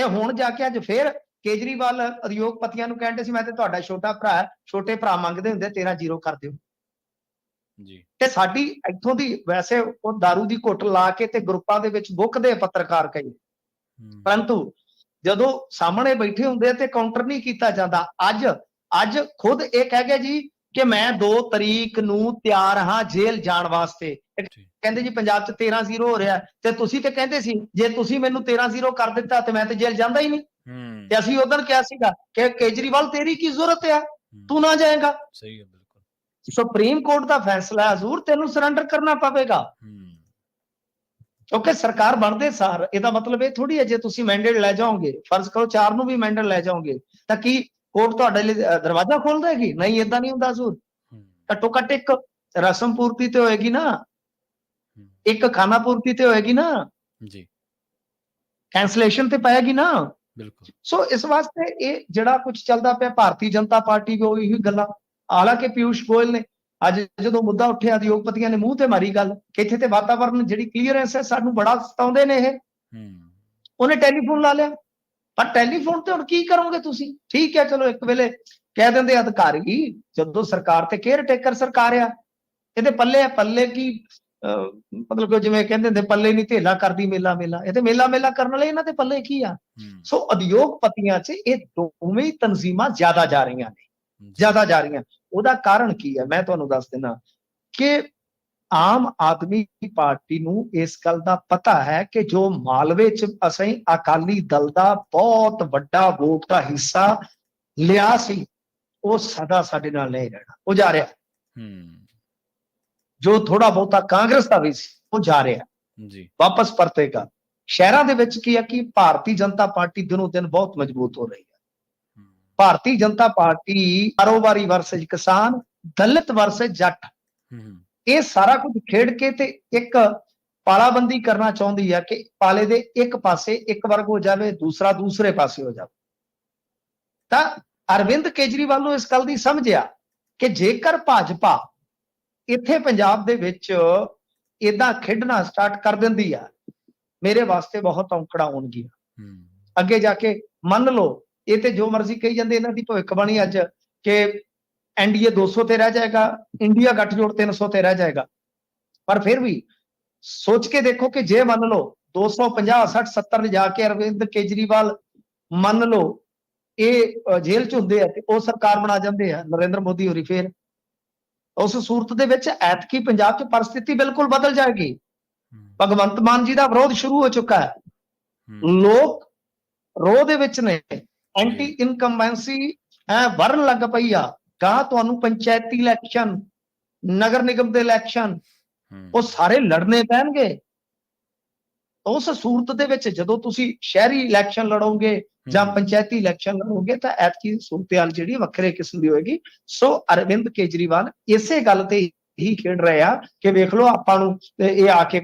ਤੇ ਹੁਣ ਜਾ ਕੇ ਅੱਜ ਫੇਰ ਕੇਜਰੀਵਾਲ ਉਦਯੋਗਪਤੀਆਂ ਨੂੰ ਕਹਿੰਦੇ ਸੀ ਮੈਂ ਤੇ ਤੁਹਾਡਾ ਛੋਟਾ ਭਰਾ ਛੋਟੇ ਭਰਾ ਮੰਗਦੇ ਹੁੰਦੇ ਤੇਰਾ ਜ਼ੀਰੋ ਕਰ ਦਿਓ।
ਜੀ।
ਤੇ ਸਾਡੀ ਇੱਥੋਂ ਦੀ ਵੈਸੇ ਉਹ दारू ਦੀ ਘੁੱਟ ਲਾ ਕੇ ਤੇ ਗਰੁੱਪਾਂ ਦੇ ਵਿੱਚ ਬੁੱਕਦੇ ਪੱਤਰਕਾਰ ਕਈ ਪਰੰਤੂ ਜਦੋਂ ਸਾਹਮਣੇ ਬੈਠੇ ਹੁੰਦੇ ਤੇ ਕਾਊਂਟਰ ਨਹੀਂ ਕੀਤਾ ਜਾਂਦਾ ਅੱਜ ਅੱਜ ਖੁਦ ਇਹ ਕਹਿ ਗਿਆ ਜੀ ਕਿ ਮੈਂ 2 ਤਰੀਕ ਨੂੰ ਤਿਆਰ ਹਾਂ ਜੇਲ੍ਹ ਜਾਣ ਵਾਸਤੇ। ਕਹਿੰਦੇ ਜੀ ਪੰਜਾਬ 'ਚ 13 ਜ਼ੀਰੋ ਹੋ ਰਿਹਾ ਤੇ ਤੁਸੀਂ ਤੇ ਕਹਿੰਦੇ ਸੀ ਜੇ ਤੁਸੀਂ ਮੈਨੂੰ 13 ਜ਼ੀਰੋ ਕਰ ਦਿੱਤਾ ਤੇ ਮੈਂ ਤੇ ਜੇਲ੍ਹ ਜਾਂਦਾ ਹੀ ਨਹੀਂ। ਤੇ ਅਸੀਂ ਉਧਰ ਕਿਹਾ ਸੀਗਾ ਕਿ ਕੇਜਰੀਵਾਲ ਤੇਰੀ ਕੀ ਜ਼ਰੂਰਤ
ਹੂੰ,
ਤੂੰ ਨਾ ਜਾਏਗਾ।
ਸਹੀ ਹੈ ਬਿਲਕੁਲ।
ਸੁਪਰੀਮ ਕੋਰਟ ਦਾ ਫੈਸਲਾ ਹੈ ਹਜ਼ੂਰ ਤੈਨੂੰ ਸਰੈਂਡਰ ਕਰਨਾ ਪਵੇਗਾ। ਕਿਉਂਕਿ ਸਰਕਾਰ ਬਣਦੇ ਸਾਰ ਇਹਦਾ ਮਤਲਬ ਇਹ ਥੋੜੀ ਹੈ ਜੇ ਤੁਸੀਂ ਮੈਂਡੇਟ ਲੈ ਜਾਓਗੇ ਫਰਜ਼ ਕਰੋ ਚਾਰ ਨੂੰ ਵੀ ਮੈਂਡੇਟ ਲੈ ਜਾਓਗੇ ਤਾਂ ਕੀ ਕੋਰਟ ਤੁਹਾਡੇ ਲਈ ਦਰਵਾਜ਼ਾ ਖੋਲ ਦੇਗੀ ਨਹੀਂ? ਇਦਾਂ ਨਹੀਂ ਹੁੰਦਾ
ਹੂੰ,
ਘੱਟੋ ਘੱਟ ਇੱਕ ਰਸਮ ਪੂਰਤੀ ਤੇ ਹੋਏਗੀ ਨਾ। ਇੱਕ ਖਾਣਾ ਪੂਰਤੀ ਤੇ ਹੋਏਗੀ ਨਾ।
ਜੀ।
ਕੈਂਸਲੇਸ਼ਨ ਤੇ ਪਏਗੀ ਨਾ।
ਬਿਲਕੁਲ।
ਸੋ ਇਸ ਵਾਸਤੇ ਇਹ ਜਿਹੜਾ ਕੁਝ ਚੱਲਦਾ ਪਿਆ ਭਾਰਤੀ ਜਨਤਾ ਪਾਰਟੀ ਵੀ ਉਹੀ ਗੱਲਾਂ। ਹਾਲਾਂਕਿ ਪਿਊਸ਼ ਗੋਇਲ ਨੇ ਅੱਜ ਜਦੋਂ ਮੁੱਦਾ ਉੱਠਿਆ ਉਦਯੋਗਪਤੀਆਂ ਨੇ ਮੂੰਹ ਤੇ ਮਾਰੀ ਗੱਲ ਕਿ ਇੱਥੇ ਤੇ ਵਾਤਾਵਰਣ ਜਿਹੜੀ ਕਲੀਅਰੈਂਸ ਹੈ ਸਾਨੂੰ ਬੜਾ ਸਤਾਉਂਦੇ ਨੇ ਇਹ।
ਹੂੰ।
ਉਹਨੇ ਟੈਲੀਫੋਨ ਲਾ ਲਿਆ। ਪਰ ਟੈਲੀਫੋਨ ਤੇ ਹੁਣ ਕੀ ਕਰੋਗੇ ਤੁਸੀਂ? ਠੀਕ ਹੈ ਚਲੋ ਇੱਕ ਵੇਲੇ ਕਹਿ ਦਿੰਦੇ ਅਧਿਕਾਰੀ ਜਦੋਂ ਸਰਕਾਰ ਤੇ ਕੇਅਰ ਟੇਕਰ ਸਰਕਾਰ ਆ ਇਹਦੇ ਪੱਲੇ ਪੱਲੇ ਕੀ ਮਤਲਬ ਕਿ ਜਿਵੇਂ ਕਹਿੰਦੇ ਹੁੰਦੇ ਪੱਲੇ ਨਹੀਂ ਢੇਲਾ ਕਰਦੀ ਮੇਲਾ ਮੇਲਾ ਇਹ ਤੇ ਮੇਲਾ ਮੇਲਾ ਕਰਨ ਵਾਲੇ ਇਹਨਾਂ ਦੇ ਪੱਲੇ ਕੀ ਆ? ਸੋ ਉਦਯੋਗਪਤੀਆਂ 'ਚ ਇਹ ਦੋਵੇਂ ਤਨਜ਼ੀਮਾਂ ਜ਼ਿਆਦਾ ਜਾ ਰਹੀਆਂ ਨੇ ਜ਼ਿਆਦਾ ਜਾ ਰਹੀਆਂ। ਉਹਦਾ ਕਾਰਨ ਕੀ ਹੈ ਮੈਂ ਤੁਹਾਨੂੰ ਦੱਸ ਦਿੰਦਾ ਕਿ ਆਮ ਆਦਮੀ ਪਾਰਟੀ ਨੂੰ ਇਸ ਗੱਲ ਦਾ ਪਤਾ ਹੈ ਕਿ ਜੋ ਮਾਲਵੇ 'ਚ ਅਸੀਂ ਅਕਾਲੀ ਦਲ ਦਾ ਬਹੁਤ ਵੱਡਾ ਵੋਟ ਦਾ ਹਿੱਸਾ ਲਿਆ ਸੀ ਉਹ ਸਦਾ ਸਾਡੇ ਨਾਲ ਨਹੀਂ ਰਹਿਣਾ ਉਹ ਜਾ ਰਿਹਾ।
ਹੂੰ।
ਜੋ ਥੋੜਾ ਬਹੁਤਾ ਕਾਂਗਰਸ ਦਾ ਵੀ ਸੀ ਉਹ ਜਾ ਰਿਹਾ।
ਜੀ।
ਵਾਪਸ ਪਰਤੇਗਾ। ਸ਼ਹਿਰਾਂ ਦੇ ਵਿੱਚ ਕੀ ਹੈ ਕਿ ਭਾਰਤੀ ਜਨਤਾ ਪਾਰਟੀ ਦਿਨੋਂ ਦਿਨ ਬਹੁਤ ਮਜ਼ਬੂਤ ਹੋ ਰਹੀ
ਹੈ।
ਭਾਰਤੀ ਜਨਤਾ ਪਾਰਟੀ ਕਾਰੋਬਾਰੀ ਵਰਸਜ ਕਿਸਾਨ ਦਲਿਤ ਵਰਸਜ ਜੱਟ।
ਹੂੰ।
ਇਹ ਸਾਰਾ ਕੁਝ ਖੇਡ ਕੇ ਤੇ ਇੱਕ ਪਾਲਾਬੰਦੀ ਕਰਨਾ ਚਾਹੁੰਦੀ ਹੈ ਕਿ ਪਾਲੇ ਦੇ ਇੱਕ ਪਾਸੇ ਇੱਕ ਵਰਗ ਹੋ ਜਾਵੇ ਦੂਸਰਾ ਦੂਸਰੇ ਪਾਸੇ ਹੋ ਜਾਵੇ। ਤਾਂ ਅਰਵਿੰਦ ਕੇਜਰੀਵਾਲ ਨੂੰ ਇਸ ਗੱਲ ਦੀ ਸਮਝਿਆ ਕਿ ਜੇਕਰ ਭਾਜਪਾ ਇੱਥੇ ਪੰਜਾਬ ਦੇ ਵਿੱਚ ਇਦਾਂ ਖੇਡਣਾ ਸਟਾਰਟ ਕਰ ਦਿੰਦੀ ਆ ਮੇਰੇ ਵਾਸਤੇ ਬਹੁਤ ਔਂਕੜਾ ਹੋਣਗੀਆਂ ਅੱਗੇ ਜਾ ਕੇ ਮੰਨ ਲਓ ਇਹ ਤੇ ਜੋ ਮਰਜ਼ੀ ਕਹੀ ਜਾਂਦੇ ਇਹਨਾਂ ਦੀ ਭਵਿੱਖਬਾਣੀ ਅੱਜ ਕਿ ਐਨਡੀਏ 200 ਤੇ ਰਹਿ ਜਾਏਗਾ ਇੰਡੀਆ ਗੱਠਜੋੜ 300 ਤੇ ਰਹਿ ਜਾਏਗਾ ਪਰ ਫਿਰ ਵੀ ਸੋਚ ਕੇ ਦੇਖੋ ਕਿ ਜੇ ਮੰਨ ਲਓ 250 60 70 ਲਿਜਾ ਕੇ ਅਰਵਿੰਦ ਕੇਜਰੀਵਾਲ ਮੰਨ ਲਓ ਇਹ ਜੇਲ੍ਹ ਚ ਹੁੰਦੇ ਆ ਤੇ ਉਹ ਸਰਕਾਰ ਬਣਾ ਜਾਂਦੇ ਆ ਨਰਿੰਦਰ ਮੋਦੀ ਹੋਰੀ ਫੇਰ ਉਸ ਸੂਰਤ ਦੇ ਵਿੱਚ ਐਤਕੀ ਪੰਜਾਬ 'ਚ ਪਰਿਸਥਿਤੀ ਬਿਲਕੁਲ ਬਦਲ ਜਾਏਗੀ
ਹੂੰ,
ਭਗਵੰਤ ਮਾਨ ਜੀ ਦਾ ਵਿਰੋਧ ਸ਼ੁਰੂ ਹੋ ਚੁੱਕਾ ਹੈ
ਹੂੰ
ਲੋਕ ਰੋਹ ਦੇ ਵਿੱਚ ਨੇ ਐਂਟੀ ਇਨਕੰਬੈਂਸੀ ਐ ਵਰਨ ਲੱਗ ਪਈ ਆ ਕਾ ਤੁਹਾਨੂੰ ਪੰਚਾਇਤੀ ਇਲੈਕਸ਼ਨ ਨਗਰ ਨਿਗਮ ਦੇ ਇਲੈਕਸ਼ਨ ਉਹ ਸਾਰੇ ਲੜਨੇ ਪੈਣਗੇ। ਉਸ ਸੂਰਤ ਦੇ ਵਿੱਚ ਜਦੋਂ ਤੁਸੀਂ ਸ਼ਹਿਰੀ ਇਲੈਕਸ਼ਨ ਲੜੋਗੇ ਜਾਂ ਪੰਚਾਇਤੀ ਇਲੈਕਸ਼ਨ ਲੜੋਗੇ ਤਾਂ ਐਤਕੀ ਸੂਰਤਿਆਲ ਜਿਹੜੀ ਵੱਖਰੇ ਕਿਸਮ ਦੀ ਹੋਏਗੀ। ਸੋ ਅਰਵਿੰਦ ਕੇਜਰੀਵਾਲ ਇਸੇ ਗੱਲ ਤੇ ਹੀ ਖੇਡ ਰਹੇ ਆ ਕਿ ਵੇਖ ਲਓ ਆਪਾਂ ਨੂੰ ਇਹ ਆ ਕੇ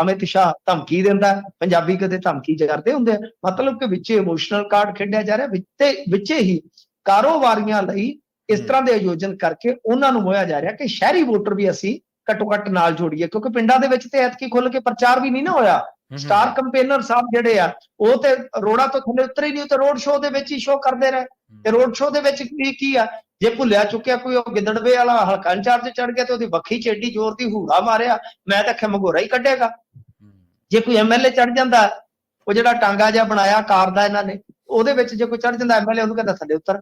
ਅਮਿਤ ਸ਼ਾਹ ਧਮਕੀ ਦਿੰਦਾ। ਪੰਜਾਬੀ ਕਦੇ ਧਮਕੀ ਕਰਦੇ ਹੁੰਦੇ ਮਤਲਬ ਕਿ ਵਿੱਚੇ ਇਮੋਸ਼ਨਲ ਕਾਰਡ ਖੇਡਿਆ ਜਾ ਰਿਹਾ ਵਿੱਚੇ ਵਿੱਚੇ ਹੀ ਕਾਰੋਬਾਰੀਆਂ ਲਈ ਇਸ। ਤਰ੍ਹਾਂ ਦੇ ਆਯੋਜਨ ਕਰਕੇ ਉਹਨਾਂ ਨੂੰ ਮੋਇਆ ਜਾ ਰਿਹਾ ਕਿ ਸ਼ਹਿਰੀ ਵੋਟਰ ਵੀ ਅਸੀਂ ਘੱਟੋ ਘੱਟ ਨਾਲ ਜੋੜੀਏ ਕਿਉਂਕਿ ਪਿੰਡਾਂ ਦੇ ਵਿੱਚ ਤੇ ਐਤਕੀ ਖੁੱਲ ਕੇ ਪ੍ਰਚਾਰ ਵੀ ਨਹੀਂ ਨਾ ਹੋਇਆ। ਸਟਾਰ ਕੰਪੇਨਰ ਸਾਹਿਬ ਜਿਹੜੇ ਆ ਉਹ ਤੇ ਰੋੜਾ ਤੋਂ ਥੱਲੇ ਉਤਰੇ ਨਹੀਂ ਉਹ ਤੇ ਰੋਡ ਸ਼ੋਅ ਦੇ ਵਿੱਚ ਹੀ ਸ਼ੋਅ ਕਰਦੇ ਰਹੇ। ਤੇ ਰੋਡ ਸ਼ੋਅ ਦੇ ਵਿੱਚ ਕੀ ਕੀ ਆ ਜੇ ਭੁੱਲਿਆ ਚੁੱਕਿਆ ਕੋਈ ਉਹ ਗਿੱਦੜਵੇ ਵਾਲਾ ਹਲਕਾ ਇੰਚਾਰਜ ਚੜ ਗਿਆ ਤੇ ਉਹਦੀ ਵੱਖੀ ਚੇਡੀ ਜ਼ੋਰ ਦੀ ਹੂੜਾ ਮਾਰਿਆ ਮੈਂ ਤਾਂ ਖਮਗੋਰਾ ਹੀ ਕੱਢੇਗਾ। ਜੇ ਕੋਈ ਐਮਐਲਏ ਚੜ ਜਾਂਦਾ ਉਹ ਜਿਹੜਾ ਟਾਂਗਾ ਜਿਹਾ ਬਣਾਇਆ ਕਾਰ ਦਾ ਇਹਨਾਂ ਨੇ ਉਹਦੇ ਵਿੱਚ ਜੇ ਕੋਈ ਚੜ ਜਾਂਦਾ ਐਮਐਲਏ ਉਹਨੂੰ ਕਹਿੰਦਾ ਥੱਲੇ ਉਤਰ।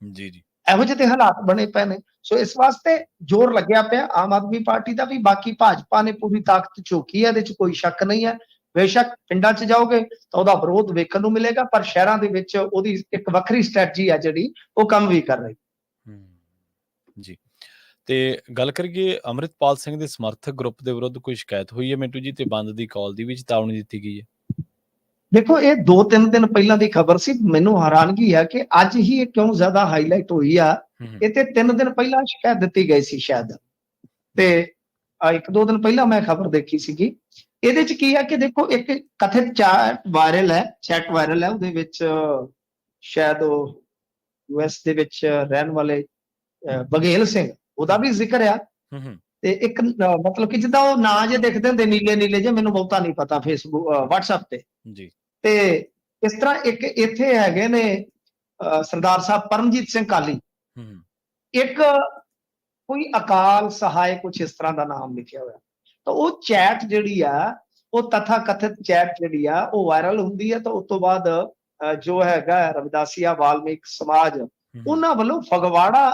ਜੀ ਜੀ।
ਇਹੋ ਜਿਹੇ ਤੇ ਹਾਲਾਤ ਬਣੇ ਪਏ ਨੇ। ਸੋ ਇਸ ਵਾਸਤੇ ਜ਼ੋਰ ਲੱਗਿਆ ਪਿਆ। ਆਮ ਆਦਮੀ ਪਾਰਟੀ ਦਾ ਵੀ, ਬਾਕੀ ਭਾਜਪਾ ਨੇ ਪੂਰੀ ਤਾਕਤ ਝੋਕੀ ਹੈ, ਇਹਦੇ 'ਚ ਕੋਈ ਸ਼ੱਕ ਨਹੀਂ ਹੈ। ਬੇਸ਼ੱਕ ਪਿੰਡਾਂ 'ਚ ਜਾਓਗੇ ਤਾਂ ਉਹਦਾ ਵਿਰੋਧ ਵੇਖਣ ਨੂੰ ਮਿਲੇਗਾ, ਪਰ ਸ਼ਹਿਰਾਂ ਦੇ ਵਿੱਚ ਉਹਦੀ ਇੱਕ ਵੱਖਰੀ ਸਟ੍ਰੈਟਜੀ ਹੈ ਜਿਹੜੀ, ਉਹ ਕੰਮ ਵੀ ਕਰ ਰਹੀ।
ਜੀ। ਤੇ ਗੱਲ ਕਰੀਏ ਅਮਰਿਤਪਾਲ ਸਿੰਘ ਦੇ ਸਮਰਥਕ ਗਰੁੱਪ ਦੇ ਵਿਰੁੱਧ ਕੋਈ ਸ਼ਿਕਾਇਤ ਹੋਈ ਹੈ ਮਿੰਟੂ ਜੀ? ਤੇ ਬੰਦ ਦੀ ਕਾਲ ਦੀ ਵੀ ਚੇਤਾਵਨੀ ਦਿੱਤੀ ਗਈ ਹੈ।
ਦੇਖੋ ਇਹ 2-3 ਦਿਨ ਪਹਿਲਾਂ ਦੀ ਖਬਰ ਸੀ। ਮੈਨੂੰ ਹੈਰਾਨਗੀ ਹੈ ਕਿ ਅੱਜ ਹੀ ਇਹ ਕਿਉਂ ਜ਼ਿਆਦਾ ਹਾਈਲਾਈਟ ਹੋਈ ਆ? ਇਹ ਤੇ 3 ਦਿਨ ਪਹਿਲਾਂ ਸ਼ਿਕਾਇਤ ਦਿੱਤੀ ਗਈ ਸੀ ਸ਼ਾਇਦ। ਤੇ ਆ ਇੱਕ ਦੋ ਦਿਨ ਪਹਿਲਾਂ ਮੈਂ ਖਬਰ ਦੇਖੀ ਸੀਗੀ। ਇਹਦੇ ਚ ਕੀ ਹੈ ਕਿ ਦੇਖੋ ਇੱਕ ਕਥਿਤ ਚੈਟ ਵਾਇਰਲ ਹੈ ਚੈਟ ਵਾਇਰਲ ਹੈ। ਉਹਦੇ ਵਿੱਚ ਸ਼ਾਇਦ ਉਹ ਯੂਐਸ ਦੇ ਵਿੱਚ ਰਹਿਣ ਵਾਲੇ ਬਘੇਲ ਸਿੰਘ ਉਹਦਾ ਵੀ ਜ਼ਿਕਰ ਆ। ਤੇ ਇੱਕ ਮਤਲਬ ਕਿ ਜਿੱਦਾਂ ਉਹ ਨਾਂ ਜੇ ਦਿਖਦੇ ਹੁੰਦੇ ਨੀਲੇ ਨੀਲੇ ਜੇ ਮੈਨੂੰ ਬਹੁਤਾ ਨਹੀਂ ਪਤਾ ਫੇਸਬੁੱਕ WhatsApp ਤੇ।
ਜੀ।
ਤੇ ਇਸ ਤਰ੍ਹਾਂ ਇੱਕ ਇੱਥੇ ਹੈਗੇ ਨੇ ਸਰਦਾਰ ਸਾਹਿਬ ਪਰਮਜੀਤ ਸਿੰਘ ਕਾਲੀ। ਇੱਕ ਕੋਈ ਅਕਾਲ ਸਹਾਇ ਕੁਛ ਇਸ ਤਰ੍ਹਾਂ ਦਾ ਨਾਮ ਲਿਖਿਆ ਹੋਇਆ। ਤਾਂ ਉਹ ਚੈਟ ਜਿਹੜੀ ਆ ਉਹ ਤਥਾ ਕਥਿਤ ਚੈਟ ਜਿਹੜੀ ਆ ਉਹ ਵਾਇਰਲ ਹੁੰਦੀ ਹੈ ਤਾਂ ਉਸ ਤੋਂ ਬਾਅਦ ਜੋ ਹੈਗਾ ਰਵਿਦਾਸੀਆ ਵਾਲਮੀਕ ਸਮਾਜ ਉਹਨਾਂ ਵੱਲੋਂ ਫਗਵਾੜਾ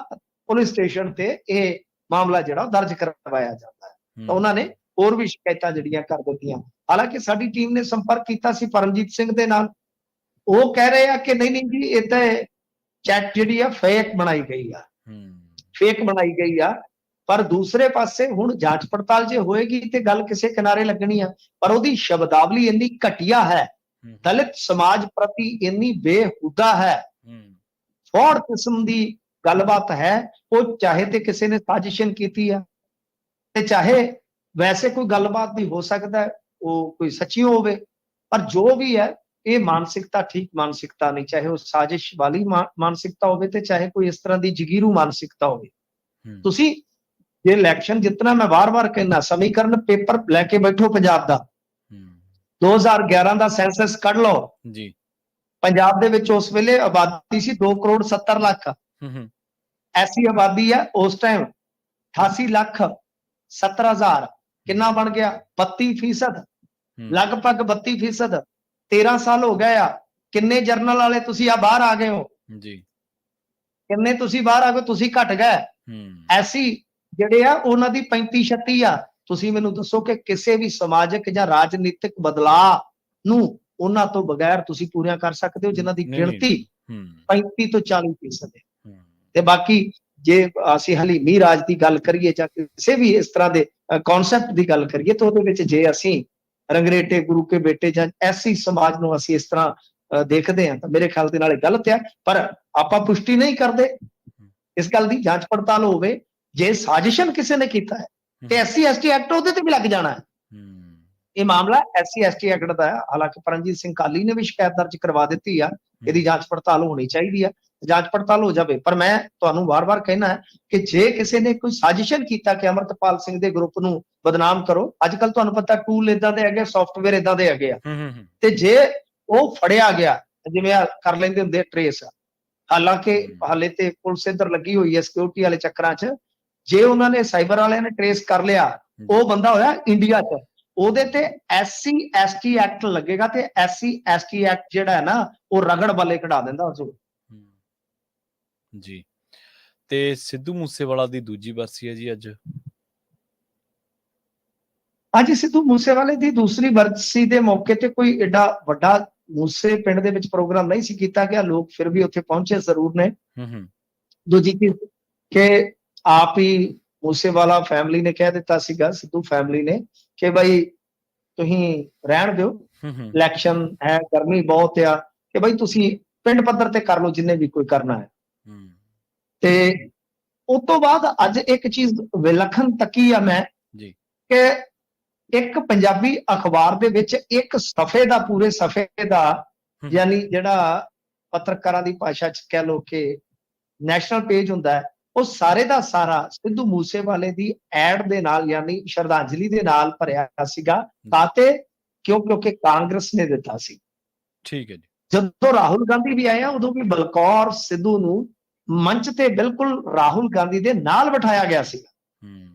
ਪੁਲਿਸ ਸਟੇਸ਼ਨ ਤੇ ਇਹ ਮਾਮਲਾ ਜਿਹੜਾ ਦਰਜ ਕਰਵਾਇਆ ਜਾਂਦਾ ਹੂੰ, ਤਾਂ ਉਹਨਾਂ ਨੇ ਹੋਰ ਵੀ ਸ਼ਿਕਾਇਤਾਂ ਜਿਹੜੀਆਂ ਕਰ ਦਿੱਤੀਆਂ। ਹਾਲਾਂਕਿ ਸਾਡੀ ਟੀਮ ਨੇ ਸੰਪਰਕ ਕੀਤਾ ਸੀ ਪਰਮਜੀਤ ਸਿੰਘ ਦੇ ਨਾਲ। ਉਹ ਕਹਿ ਰਹੇ ਆ ਕਿ ਨਹੀਂ ਨਹੀਂ ਜੀ ਇਹ ਤਾਂ ਚੈਟ ਜਿਹੜੀ ਆ ਫੇਕ ਬਣਾਈ ਗਈ ਆ। ਫੇਕ ਬਣਾਈ ਗਈ ਆ। ਪਰ ਦੂਸਰੇ ਪਾਸੇ ਹੁਣ ਜਾਂਚ ਪੜਤਾਲ ਜੇ ਹੋਏਗੀ ਤੇ ਗੱਲ ਕਿਸੇ ਕਿਨਾਰੇ ਲੱਗਣੀ ਆ। ਪਰ ਉਹਦੀ ਸ਼ਬਦਾਵਲੀ ਇੰਨੀ ਘਟੀਆ ਹੈ ਦਲਿਤ ਸਮਾਜ ਪ੍ਰਤੀ ਇੰਨੀ ਬੇਹੁਦਾ ਹੈ।
ਹੂੰ।
ਫੌੜ ਕਿਸਮ ਦੀ ਗੱਲਬਾਤ ਹੈ ਉਹ ਚਾਹੇ ਤੇ ਕਿਸੇ ਨੇ ਸਾਜ਼ਿਸ਼ਨ ਕੀਤੀ ਆ ਤੇ ਚਾਹੇ ਵੈਸੇ ਕੋਈ ਗੱਲਬਾਤ ਵੀ ਹੋ ਸਕਦਾ ਉਹ ਕੋਈ ਸੱਚੀ ਹੋਵੇ ਪਰ ਜੋ ਵੀ ਹੈ ਇਹ ਮਾਨਸਿਕਤਾ ਠੀਕ ਮਾਨਸਿਕਤਾ ਨਹੀਂ ਚਾਹੇ ਉਹ ਸਾਜ਼ਿਸ਼ ਵਾਲੀ ਮਾਨਸਿਕਤਾ ਹੋਵੇ ਤੇ ਚਾਹੇ ਕੋਈ ਇਸ ਤਰ੍ਹਾਂ ਦੀ ਜਗੀਰੂ ਮਾਨਸਿਕਤਾ ਹੋਵੇ। ਤੁਸੀਂ ਜੇ ਇਲੈਕਸ਼ਨ ਜਿੱਤਣਾ ਮੈਂ ਵਾਰ-ਵਾਰ ਕਹਿੰਦਾ ਸਮੀਕਰਨ ਪੇਪਰ ਲੈ ਕੇ ਬੈਠੋ ਪੰਜਾਬ ਦਾ।
ਹੂੰ।
2011 ਦਾ ਸੈਂਸਸ ਕੱਢ ਲਓ।
ਜੀ।
ਪੰਜਾਬ ਦੇ ਵਿੱਚ ਉਸ ਵੇਲੇ ਆਬਾਦੀ ਸੀ 2 ਕਰੋੜ 70 ਲੱਖ।
ਹੂੰ ਹੂੰ।
ਐਸੀ ਆਬਾਦੀ ਹੈ ਉਸ ਟਾਈਮ 88 ਲੱਖ 70000 ਕਿੰਨਾ ਬਣ ਗਿਆ? 32 ਫੀਸਦ।
ਹੂੰ,
ਲਗਭਗ 32 ਫੀਸਦ। 13 ਸਾਲ ਹੋ ਗਏ ਆ। ਕਿੰਨੇ ਜਰਨਲ ਵਾਲੇ ਤੁਸੀਂ ਆ ਬਾਹਰ ਆ ਗਏ ਹੋ?
ਜੀ।
ਕਿੰਨੇ ਤੁਸੀਂ ਬਾਹਰ ਆ ਗਏ ਤੁਸੀਂ ਘਟ ਗਏ।
ਹੂੰ।
ਐਸੀ ਜਿਹੜੇ ਆ ਉਹਨਾਂ ਦੀ 35 36 ਆ। ਤੁਸੀਂ ਮੈਨੂੰ ਦੱਸੋ ਕਿ ਕਿਸੇ ਵੀ ਸਮਾਜਿਕ ਜਾਂ ਰਾਜਨੀਤਿਕ ਬਦਲਾਅ ਨੂੰ ਉਹਨਾਂ ਤੋਂ ਬਗੈਰ ਤੁਸੀਂ ਪੂਰੀਆਂ ਕਰ ਸਕਦੇ ਹੋ ਜਿਨ੍ਹਾਂ ਦੀ। ਗਿਣਤੀ
ਹੂੰ।
35 ਤੋਂ 40 ਫੀਸਦ ਹੈ।
ਹੂੰ।
ਤੇ ਬਾਕੀ ਜੇ ਅਸੀਂ ਹਲੀਮੀ ਰਾਜ ਦੀ ਗੱਲ ਕਰੀਏ ਜਾਂ ਕਿਸੇ ਵੀ ਇਸ ਤਰ੍ਹਾਂ ਦੇ ਕਨਸੈਪਟ ਦੀ ਗੱਲ ਕਰੀਏ ਤਾਂ ਉਹਦੇ ਵਿੱਚ ਜੇ ਅਸੀਂ ਰੰਗਰੇਟੇ ਗੁਰੂ ਕੇ ਬੇਟੇ ਜਾਂ ਐਸੀ ਸਮਾਜ ਨੂੰ ਅਸੀਂ ਇਸ ਤਰ੍ਹਾਂ ਦੇਖਦੇ ਹਾਂ ਤਾਂ ਮੇਰੇ ਖਿਆਲ ਦੇ ਨਾਲ ਇਹ ਗਲਤ ਹੈ ਪਰ ਆਪਾਂ ਪੁਸ਼ਟੀ ਨਹੀਂ ਕਰਦੇ। ਇਸ ਗੱਲ ਦੀ ਜਾਂਚ ਪੜਤਾਲ ਹੋਵੇ ਜੇ ਸਾਜ਼ਿਸ਼ਨ ਕਿਸੇ ਨੇ ਕੀਤਾ ਹੈ ਤੇ ਐਸਸੀ ਐਸਟੀ ਐਕਟ ਉਹਦੇ ਤੇ ਵੀ ਲੱਗ ਜਾਣਾ ਹੂੰ। ਇਹ ਮਾਮਲਾ ਐਸਸੀ ਐਸਟੀ ਐਕਟ ਦਾ ਹੈ। ਹਾਲਾਂਕਿ ਪਰਮਜੀਤ ਸਿੰਘ ਕਾਲੀ ਨੇ ਵੀ ਸ਼ਿਕਾਇਤ ਦਰਜ ਕਰਵਾ ਦਿੱਤੀ ਆ ਇਹਦੀ ਜਾਂਚ ਪੜਤਾਲ ਹੋਣੀ ਚਾਹੀਦੀ ਆ। ਜਾਂਚ ਪੜਤਾਲ ਹੋ ਜਾਵੇ। ਪਰ ਮੈਂ ਤੁਹਾਨੂੰ ਵਾਰ-ਵਾਰ ਕਹਿਣਾ ਹੈ ਕਿ ਜੇ ਕਿਸੇ ਨੇ ਕੋਈ ਸਾਜ਼ਿਸ਼ਨ ਕੀਤਾ ਕਿ ਅਮਰਤਪਾਲ ਸਿੰਘ ਦੇ ਗਰੁੱਪ ਨੂੰ ਬਦਨਾਮ ਕਰੋ ਅੱਜ ਕੱਲ ਤੁਹਾਨੂੰ ਪਤਾ ਟੂਲ ਇਦਾਂ ਦੇ ਹੈਗੇ ਸੌਫਟਵੇਅਰ ਇਦਾਂ ਦੇ ਹੈਗੇ ਆ। ਤੇ ਜੇ ਉਹ ਫੜਿਆ ਗਿਆ ਜਿਵੇਂ ਆ ਕਰ ਲੈਂਦੇ ਹੁੰਦੇ ਟਰੇਸ ਹਾਲਾਂਕਿ। ਹਾਲੇ ਤੇ ਪੁਲਿਸ ਇੱਧਰ ਲੱਗੀ ਹੋਈ ਹੈ ਸਿਕਿਉਰਿਟੀ ਵਾਲੇ ਚੱਕਰਾਂ 'ਚ। ਜੇ ਉਹਨਾਂ ਨੇ ਸਾਈਬਰ ਵਾਲਿਆਂ ਨੇ ਟਰੇਸ ਕਰ ਲਿਆ ਉਹ ਬੰਦਾ ਹੋਇਆ ਇੰਡੀਆ 'ਚ। ਉਹਦੇ ਤੇ ਐਸਸੀ ਐਸਟੀ ਐਕਟ ਲੱਗੇਗਾ ਤੇ ਐਸਸੀ ਐਸਟੀ ਐਕਟ ਜਿਹੜਾ ਹੈ ਨਾ ਉਹ ਰਗੜ ਵਾਲੇ ਕਢਾ ਦਿੰਦਾ ਉਸ ਨੂੰ।
ਜੀ। ਤੇ ਸਿੱਧੂ ਮੂਸੇਵਾਲਾ ਦੀ ਦੂਜੀ ਬਰਸੀ ਹੈ ਜੀ ਅੱਜ।
ਅੱਜ ਸਿੱਧੂ ਮੂਸੇਵਾਲੇ ਦੀ ਦੂਸਰੀ ਵਰਸੀ ਦੇ ਮੌਕੇ ਤੇ ਕੋਈ ਏਡਾ ਵੱਡਾ ਮੂਸੇ ਪਿੰਡ ਦੇ ਵਿੱਚ ਪ੍ਰੋਗਰਾਮ ਨਹੀਂ ਸੀ ਕੀਤਾ ਗਿਆ। ਲੋਕ ਫਿਰ ਵੀ ਉੱਥੇ ਪਹੁੰਚੇ ਜ਼ਰੂਰ ਨੇ।
ਹੂੰ ਹੂੰ।
ਦੂਜੀ ਚੀਜ਼ ਕਿ ਆਪ ਹੀ ਮੂਸੇਵਾਲਾ ਫੈਮਿਲੀ ਨੇ ਕਹਿ ਦਿੱਤਾ ਸੀਗਾ ਸਿੱਧੂ ਫੈਮਿਲੀ ਨੇ ਕਿ ਭਾਈ ਤੁਸੀਂ ਰਹਿਣ ਦਿਓ। ਇਲੈਕਸ਼ਨ ਹੈ। ਗਰਮੀ ਬਹੁਤ ਆ। ਕਿ ਭਾਈ ਤੁਸੀਂ ਪਿੰਡ ਪੱਧਰ ਤੇ ਕਰ ਲਓ ਜਿੰਨੇ ਵੀ ਕੋਈ ਕਰਨਾ ਹੂੰ। ਤੇ ਉਸ ਤੋਂ ਬਾਅਦ ਅੱਜ ਇੱਕ ਚੀਜ਼ ਵਿਲੱਖਣ ਤੱਕੀ ਆ ਮੈਂ
ਜੀ।
ਕਿ ਇੱਕ ਪੰਜਾਬੀ ਅਖਬਾਰ ਦੇ ਵਿੱਚ ਇੱਕ ਸਫੇ ਦਾ ਪੂਰੇ ਸਫੇ ਦਾ। ਯਾਨੀ ਜਿਹੜਾ ਪੱਤਰਕਾਰਾਂ ਦੀ ਭਾਸ਼ਾ ਚ ਕਹਿ ਲੋ ਕਿ ਨੈਸ਼ਨਲ ਪੇਜ ਹੁੰਦਾ ਹੈ ਉਹ ਸਾਰੇ ਦਾ ਸਾਰਾ ਸਿੱਧੂ ਮੂਸੇਵਾਲੇ ਦੀ ਐਡ ਦੇ ਨਾਲ ਯਾਨੀ ਸ਼ਰਧਾਂਜਲੀ ਦੇ ਨਾਲ ਭਰਿਆ ਸੀਗਾ ਕਾਤੇ ਕਿਉਂ ਕਿਉਂਕਿ ਕਾਂਗਰਸ ਨੇ ਦਿੱਤਾ ਸੀ
ਠੀਕ ਹੈ ਜੀ
ਜਦੋਂ ਰਾਹੁਲ ਗਾਂਧੀ ਵੀ ਆਇਆ ਉਦੋਂ ਵੀ ਬਲਕੌਰ ਸਿੱਧੂ ਨੂੰ ਮੰਚ ਤੇ ਬਿਲਕੁਲ ਰਾਹੁਲ ਗਾਂਧੀ ਦੇ ਨਾਲ ਬਿਠਾਇਆ ਗਿਆ ਸੀ।
ਹੂੰ।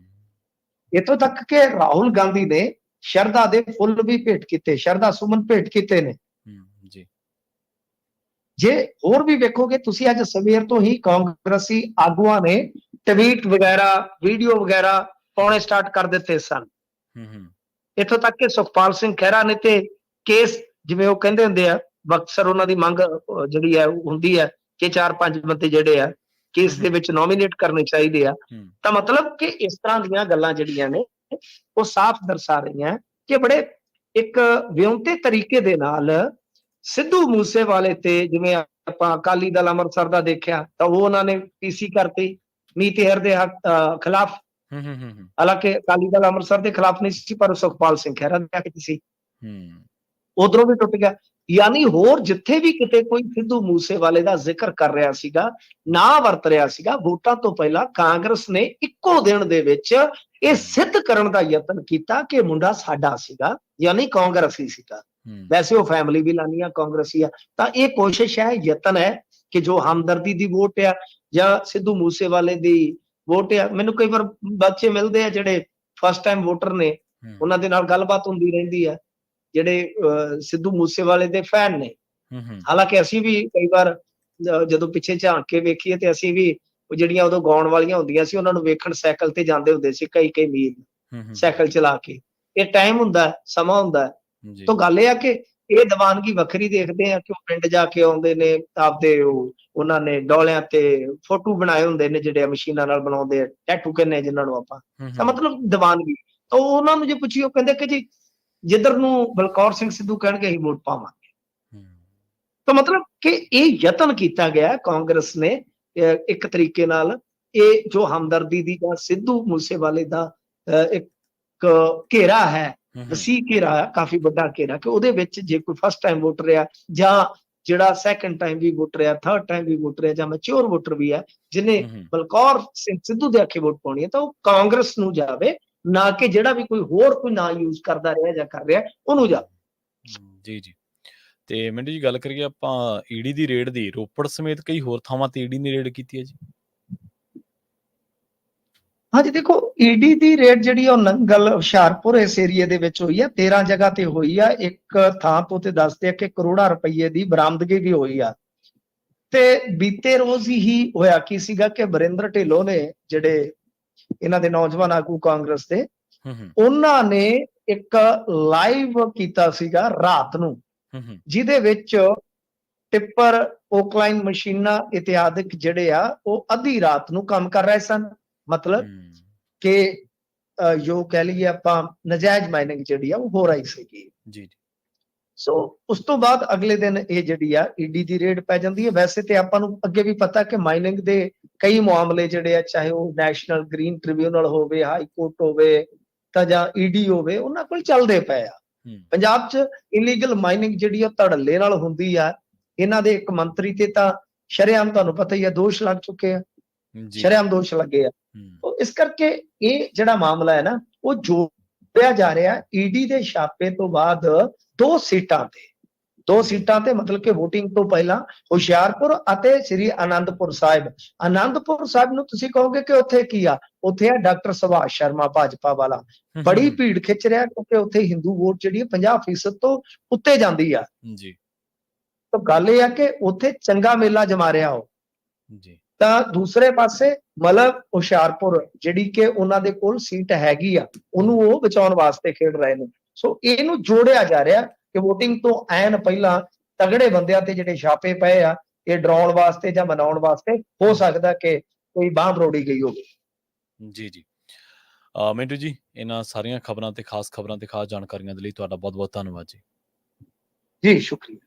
ਇਤੋਂ ਤੱਕ ਕਿ ਰਾਹੁਲ ਗਾਂਧੀ ਨੇ ਸ਼ਰਧਾ ਦੇ ਫੁੱਲ ਵੀ ਭੇਟ ਕੀਤੇ ਸ਼ਰਧਾ ਸੁਮਨ ਭੇਟ ਕੀਤੇ ਨੇ।
ਹੂੰ ਜੀ।
ਜੇ ਹੋਰ ਵੀ ਵੇਖੋਗੇ ਤੁਸੀਂ ਅੱਜ ਸਵੇਰ ਤੋਂ ਹੀ ਕਾਂਗਰਸੀ ਆਗੂਆਂ ਨੇ ਟਵੀਟ ਵਗੈਰਾ ਵੀਡੀਓ ਵਗੈਰਾ ਪਾਉਣੇ ਸਟਾਰਟ ਕਰ ਦਿੱਤੇ ਸਨ।
ਹੂੰ ਹੂੰ।
ਇਥੋਂ ਤੱਕ ਕਿ ਸੁਖਪਾਲ ਸਿੰਘ ਖਹਿਰਾ ਨੇ ਤੇ ਕੇਸ ਜਿਵੇਂ ਉਹ ਕਹਿੰਦੇ ਹੁੰਦੇ ਆ ਬਕਸਰ ਉਹਨਾਂ ਦੀ ਮੰਗ ਜਿਹੜੀ ਹੈ ਉਹ ਹੁੰਦੀ ਹੈ ਕਿ ਚਾਰ ਪੰਜ ਬੰਦੇ ਜਿਹੜੇ ਆ ਕੇਸ ਦੇ ਵਿੱਚ ਨੋਮੀਨੇਟ ਕਰਨੇ ਚਾਹੀਦੇ ਆ। ਤਾਂ ਮਤਲਬ ਕਿ ਇਸ ਤਰ੍ਹਾਂ ਦੀਆਂ ਗੱਲਾਂ ਜਿਹੜੀਆਂ ਨੇ ਉਹ ਸਾਫ਼ ਦਰਸਾ ਰਹੀਆਂ ਕਿ ਬੜੇ ਇੱਕ ਵਿਉਂਤੇ ਤਰੀਕੇ ਦੇ ਨਾਲ ਸਿੱਧੂ ਮੂਸੇਵਾਲੇ ਤੇ ਜਿਵੇਂ ਆਪਾਂ ਅਕਾਲੀ ਦਲ ਅੰਮ੍ਰਿਤਸਰ ਦਾ ਦੇਖਿਆ ਤਾਂ ਉਹ ਉਹਨਾਂ ਨੇ ਪੀਸੀ ਕਰਤੀ। ਮੀਤ ਹਰ ਦੇ ਖਿਲਾਫ।
ਹੂੰ ਹੂੰ ਹੂੰ।
ਹਾਲਾਂਕਿ ਅਕਾਲੀ ਦਲ ਅੰਮ੍ਰਿਤਸਰ ਦੇ ਖਿਲਾਫ ਨਹੀਂ ਸੀ ਪਰ ਉਹ ਸੁਖਪਾਲ ਸਿੰਘ ਖਹਿਰਾ ਦੇ ਹੱਕ 'ਚ ਸੀ।
ਹੂੰ।
ਉਧਰੋਂ ਵੀ ਟੁੱਟ ਗਿਆ। ਯਾਨੀ ਹੋਰ ਜਿੱਥੇ ਵੀ ਕਿਤੇ ਕੋਈ ਸਿੱਧੂ ਮੂਸੇਵਾਲੇ ਦਾ ਜ਼ਿਕਰ ਕਰ ਰਿਹਾ ਸੀਗਾ ਨਾ ਵਰਤ ਰਿਹਾ ਸੀਗਾ ਵੋਟਾਂ ਤੋਂ ਪਹਿਲਾਂ ਕਾਂਗਰਸ ਨੇ ਇੱਕੋ ਦਿਨ ਦੇ ਵਿੱਚ ਇਹ ਸਿੱਧ ਕਰਨ ਦਾ ਯਤਨ ਕੀਤਾ ਕਿ ਮੁੰਡਾ ਸਾਡਾ ਸੀਗਾ ਯਾਨੀ ਕਾਂਗਰਸੀ ਸੀਗਾ। ਵੈਸੇ ਉਹ ਫੈਮਿਲੀ ਵੀ ਲਾਨੀਆਂ ਕਾਂਗਰਸੀ ਆ। ਤਾਂ ਇਹ ਕੋਸ਼ਿਸ਼ ਹੈ ਯਤਨ ਹੈ ਕਿ ਜੋ ਹਮਦਰਦੀ ਦੀ ਵੋਟ ਆ ਜਾਂ ਸਿੱਧੂ ਮੂਸੇਵਾਲੇ ਦੀ ਵੋਟ ਆ ਮੈਨੂੰ ਕਈ ਵਾਰ ਬੱਚੇ ਮਿਲਦੇ ਆ ਜਿਹੜੇ ਫਸਟ ਟਾਈਮ ਵੋਟਰ ਨੇ ਉਹਨਾਂ ਦੇ ਨਾਲ ਗੱਲਬਾਤ ਹੁੰਦੀ ਰਹਿੰਦੀ ਆ। ਜਿਹੜੇ ਸਿੱਧੂ ਮੂਸੇਵਾਲੇ ਦੇ ਫੈਨ ਨੇ। ਹਾਲਾਂਕਿ ਅਸੀਂ ਵੀ ਕਈ ਵਾਰ ਜਦੋਂ ਪਿੱਛੇ ਝਾਂਕ ਕੇ ਵੇਖੀਏ ਤੇ ਅਸੀਂ ਵੀ ਉਹ ਜਿਹੜੀਆਂ ਉਦੋਂ ਗਾਉਣ ਵਾਲੀਆਂ ਹੁੰਦੀਆਂ ਸੀ ਉਹਨਾਂ ਨੂੰ ਵੇਖਣ ਸਾਈਕਲ ਤੇ ਜਾਂਦੇ ਹੁੰਦੇ ਸੀ ਕਈ ਕਈ ਮੀਲ ਸਾਈਕਲ ਚਲਾ ਕੇ। ਇਹ ਟਾਈਮ ਹੁੰਦਾ ਸਮਾਂ ਹੁੰਦਾ। ਤਾਂ ਗੱਲ ਇਹ ਆ ਕਿ ਇਹ ਦੀਵਾਨਗੀ ਵੱਖਰੀ ਦੇਖਦੇ ਆ ਕਿ ਉਹ ਪਿੰਡ ਜਾ ਕੇ ਆਉਂਦੇ ਨੇ ਆਪਦੇ ਉਹ ਉਹਨਾਂ ਨੇ ਡੋਲਿਆਂ ਤੇ ਫੋਟੋ ਬਣਾਏ ਹੁੰਦੇ ਨੇ ਜਿਹੜੇ ਮਸ਼ੀਨਾਂ ਨਾਲ ਬਣਾਉਂਦੇ ਆ ਟੈਟੂ ਕਹਿੰਦੇ ਜਿਨ੍ਹਾਂ ਨੂੰ ਆਪਾਂ। ਤਾਂ ਮਤਲਬ ਦੀਵਾਨਗੀ। ਤਾਂ ਉਹਨਾਂ ਨੂੰ ਜੇ ਪੁੱਛੀਓ ਕਹਿੰਦੇ ਕਿ ਜੀ ਜਿੱਧਰ ਨੂੰ ਬਲਕੌਰ ਸਿੰਘ ਸਿੱਧੂ ਕਹਿਣਗੇ ਅਸੀਂ ਵੋਟ ਪਾਵਾਂਗੇ। ਤਾਂ ਮਤਲਬ ਕਿ ਇਹ ਯਤਨ ਕੀਤਾ ਗਿਆ ਕਾਂਗਰਸ ਨੇ ਇੱਕ ਤਰੀਕੇ ਨਾਲ। ਇਹ ਜੋ ਹਮਦਰਦੀ ਦੀ ਜਾਂ ਸਿੱਧੂ ਮੂਸੇਵਾਲੇ ਦਾ ਇੱਕ ਘੇਰਾ ਹੈ ਵਸੀ ਘੇਰਾ ਕਾਫੀ ਵੱਡਾ ਘੇਰਾ ਕਿ ਉਹਦੇ ਵਿੱਚ ਜੇ ਕੋਈ ਫਸਟ ਟਾਈਮ ਵੋਟਰ ਆ ਜਾਂ ਜਿਹੜਾ ਸੈਕੰਡ ਟਾਈਮ ਵੀ ਵੋਟਰ ਆ ਥਰਡ ਟਾਈਮ ਵੀ ਵੋਟਰ ਆ ਜਾਂ ਮੈਚੁਰ ਵੋਟਰ ਵੀ ਆ
ਹੂੰ ਹੂੰ,
ਬਲਕੌਰ ਸਿੰਘ ਸਿੱਧੂ ਦੇ ਆਖੇ ਵੋਟ ਪਾਉਣੀ ਹੈ ਤਾਂ ਉਹ ਕਾਂਗਰਸ ਨੂੰ ਜਾਵੇ ਨਾ ਕਿ ਜਿਹੜਾ ਵੀ ਕੋਈ ਹੋਰ ਕੋਈ ਨਾਂ ਯੂਜ਼ ਕਰਦਾ ਰਿਹਾ ਜਾਂ ਕਰ ਰਿਹਾ ਉਹਨੂੰ ਜਾ।
ਜੀ ਜੀ। ਤੇ ਮਿੰਟੂ ਜੀ ਗੱਲ ਕਰੀਏ ਆਪਾਂ ਈਡੀ ਦੀ ਰੇਡ ਦੀ ਰੋਪੜ ਸਮੇਤ ਕਈ ਹੋਰ ਥਾਵਾਂ ਤੇ ਈਡੀ ਨੇ ਰੇਡ ਕੀਤੀ ਹੈ ਜੀ?
ਹਾਂਜੀ ਦੇਖੋ ਈਡੀ ਦੀ ਰੇਡ ਜਿਹੜੀ ਉਹ ਨੰਗਲ ਹੁਸ਼ਿਆਰਪੁਰ ਇਸ ਏਰੀਏ ਦੇ ਵਿੱਚ ਹੋਈ ਆ 13 ਜਗ੍ਹਾ ਤੇ ਹੋਈ ਆ। ਇੱਕ ਥਾਂ ਤੋਂ ਤੇ ਦੱਸਦੇ ਆ ਕਿ ਕਰੋੜਾਂ ਰੁਪਏ ਦੀ ਬਰਾਮਦਗੀ ਵੀ ਹੋਈ ਆ। ਤੇ ਬੀਤੇ ਰੋਜ਼ ਹੀ ਹੋਇਆ ਕੀ ਸੀਗਾ ਕਿ ਬਰਿੰਦਰ ਢਿੱਲੋਂ ਨੇ ਜਿਹੜੇ ਇਹਨਾਂ ਦੇ ਨੌਜਵਾਨ ਆਗੂ ਕਾਂਗਰਸ ਦੇ। ਉਹਨਾਂ ਨੇ ਇੱਕ ਲਾਈਵ ਕੀਤਾ ਸੀਗਾ ਰਾਤ ਨੂੰ ਜਿਹਦੇ ਵਿੱਚ ਟਿੱਪਰ ਓਕਲਾਈਨ ਮਸ਼ੀਨਾਂ ਇਤਿਆਦਿਕ ਜਿਹੜੇ ਆ ਉਹ ਅੱਧੀ ਰਾਤ ਨੂੰ ਕੰਮ ਕਰ ਰਹੇ ਸਨ। ਮਤਲਬ ਕਿ ਜੋ ਕਹਿ ਲਈਏ ਆਪਾਂ ਨਜਾਇਜ਼ ਮਾਈਨਿੰਗ ਜਿਹੜੀ ਆ ਉਹ ਹੋ ਰਹੀ ਸੀਗੀ।
ਜੀ ਜੀ।
ਸੋ ਉਸ ਤੋਂ ਬਾਅਦ ਅਗਲੇ ਦਿਨ ਇਹ ਜਿਹੜੀ ਆ ਈਡੀ ਦੀ ਰੇਡ ਪੈ ਜਾਂਦੀ ਹੈ। ਵੈਸੇ ਤੇ ਆਪਾਂ ਨੂੰ ਅੱਗੇ ਵੀ ਪਤਾ ਕਿ ਮਾਈਨਿੰਗ ਦੇ ਕਈ ਮਾਮਲੇ ਜਿਹੜੇ ਆ ਚਾਹੇ ਉਹ ਨੈਸ਼ਨਲ ਗ੍ਰੀਨ ਟ੍ਰਿਬਿਊਨਲ ਹੋਵੇ ਹਾਈ ਕੋਰਟ ਹੋਵੇ ਤਾਂ ਜਾਂ ਈਡੀ ਹੋਵੇ ਉਹਨਾਂ ਕੋਲ ਚੱਲਦੇ ਪਏ ਆ। ਪੰਜਾਬ 'ਚ ਇਲੀਗਲ ਮਾਈਨਿੰਗ ਜਿਹੜੀ ਆ ਧੜੱਲੇ ਨਾਲ ਹੁੰਦੀ ਆ। ਇਹਨਾਂ ਦੇ ਇੱਕ ਮੰਤਰੀ ਤੇ ਤਾਂ ਸ਼ਰੇਆਮ ਤੁਹਾਨੂੰ ਪਤਾ ਹੀ ਆ ਦੋਸ਼ ਲੱਗ ਚੁੱਕੇ ਆ।
ਜੀ।
ਸ਼ਰੇਆਮ ਦੋਸ਼ ਲੱਗੇ ਆ। ਇਸ ਕਰਕੇ ਇਹ ਜਿਹੜਾ ਮਾਮਲਾ ਹੈ ਨਾ ਉਹ ਜੋੜਿਆ ਜਾ ਰਿਹਾ। ਈਡੀ ਦੇ ਛਾਪੇ ਤੋਂ ਬਾਅਦ ਦੋ ਸੀਟਾਂ ਤੇ ਦੋ ਸੀਟਾਂ ਤੇ ਮਤਲਬ ਕਿ VOTING ਤੋਂ ਪਹਿਲਾਂ ਹੁਸ਼ਿਆਰਪੁਰ ਅਤੇ ਸ੍ਰੀ ਆਨੰਦਪੁਰ ਸਾਹਿਬ। ਆਨੰਦਪੁਰ ਸਾਹਿਬ ਨੂੰ ਤੁਸੀਂ ਕਹੋਗੇ ਕਿ ਉੱਥੇ ਕੀ ਆ? ਉੱਥੇ ਆ ਡਾਕਟਰ ਸੁਭਾਸ਼ ਸ਼ਰਮਾ ਭਾਜਪਾ ਵਾਲਾ।
ਹੂੰ,
ਬੜੀ
ਹੂੰ,
ਭੀੜ ਖਿੱਚ ਰਿਹਾ ਕਿਉਂਕਿ ਉੱਥੇ ਹਿੰਦੂ ਵੋਟ ਜਿਹੜੀ ਹੈ 50% ਤੋਂ ਉੱਤੇ ਜਾਂਦੀ ਆ।
ਜੀ।
ਤਾਂ ਗੱਲ ਇਹ ਆ ਕਿ ਉੱਥੇ ਚੰਗਾ ਮੇਲਾ ਜਮਾ ਰਿਹਾ ਉਹ।
ਜੀ।
ਤਾਂ ਦੂਸਰੇ ਪਾਸੇ ਮਤਲਬ ਹੁਸ਼ਿਆਰਪੁਰ ਜਿਹੜੀ ਕਿ ਉਹਨਾਂ ਦੇ ਕੋਲ ਸੀਟ ਹੈਗੀ ਆ ਉਹਨੂੰ ਉਹ ਬਚਾਉਣ ਵਾਸਤੇ ਖੇਡ ਰਹੇ ਨੇ। ਸੋ ਇਹਨੂੰ ਜੋੜਿਆ ਜਾ ਰਿਹਾ ਕਿ VOTING ਤੋਂ ਐਨ ਪਹਿਲਾਂ ਤਗੜੇ ਬੰਦਿਆਂ ਤੇ ਜਿਹੜੇ ਛਾਪੇ ਪਏ ਆ ਇਹ ਡਰਾਉਣ ਵਾਸਤੇ ਜਾਂ ਮਨਾਉਣ ਵਾਸਤੇ ਹੋ ਸਕਦਾ ਕਿ ਕੋਈ ਬਾਂਹ ਰੋੜੀ ਗਈ ਹੋਵੇ।
ਜੀ ਜੀ। ਮਿੰਟੂ ਜੀ ਇਹਨਾਂ ਸਾਰੀਆਂ ਖਬਰਾਂ ਤੇ ਖਾਸ ਖਬਰਾਂ ਤੇ ਖਾਸ ਜਾਣਕਾਰੀਆਂ ਦੇ ਲਈ ਤੁਹਾਡਾ ਬਹੁਤ ਬਹੁਤ ਧੰਨਵਾਦ ਜੀ।
ਜੀ ਸ਼ੁਕਰੀਆ।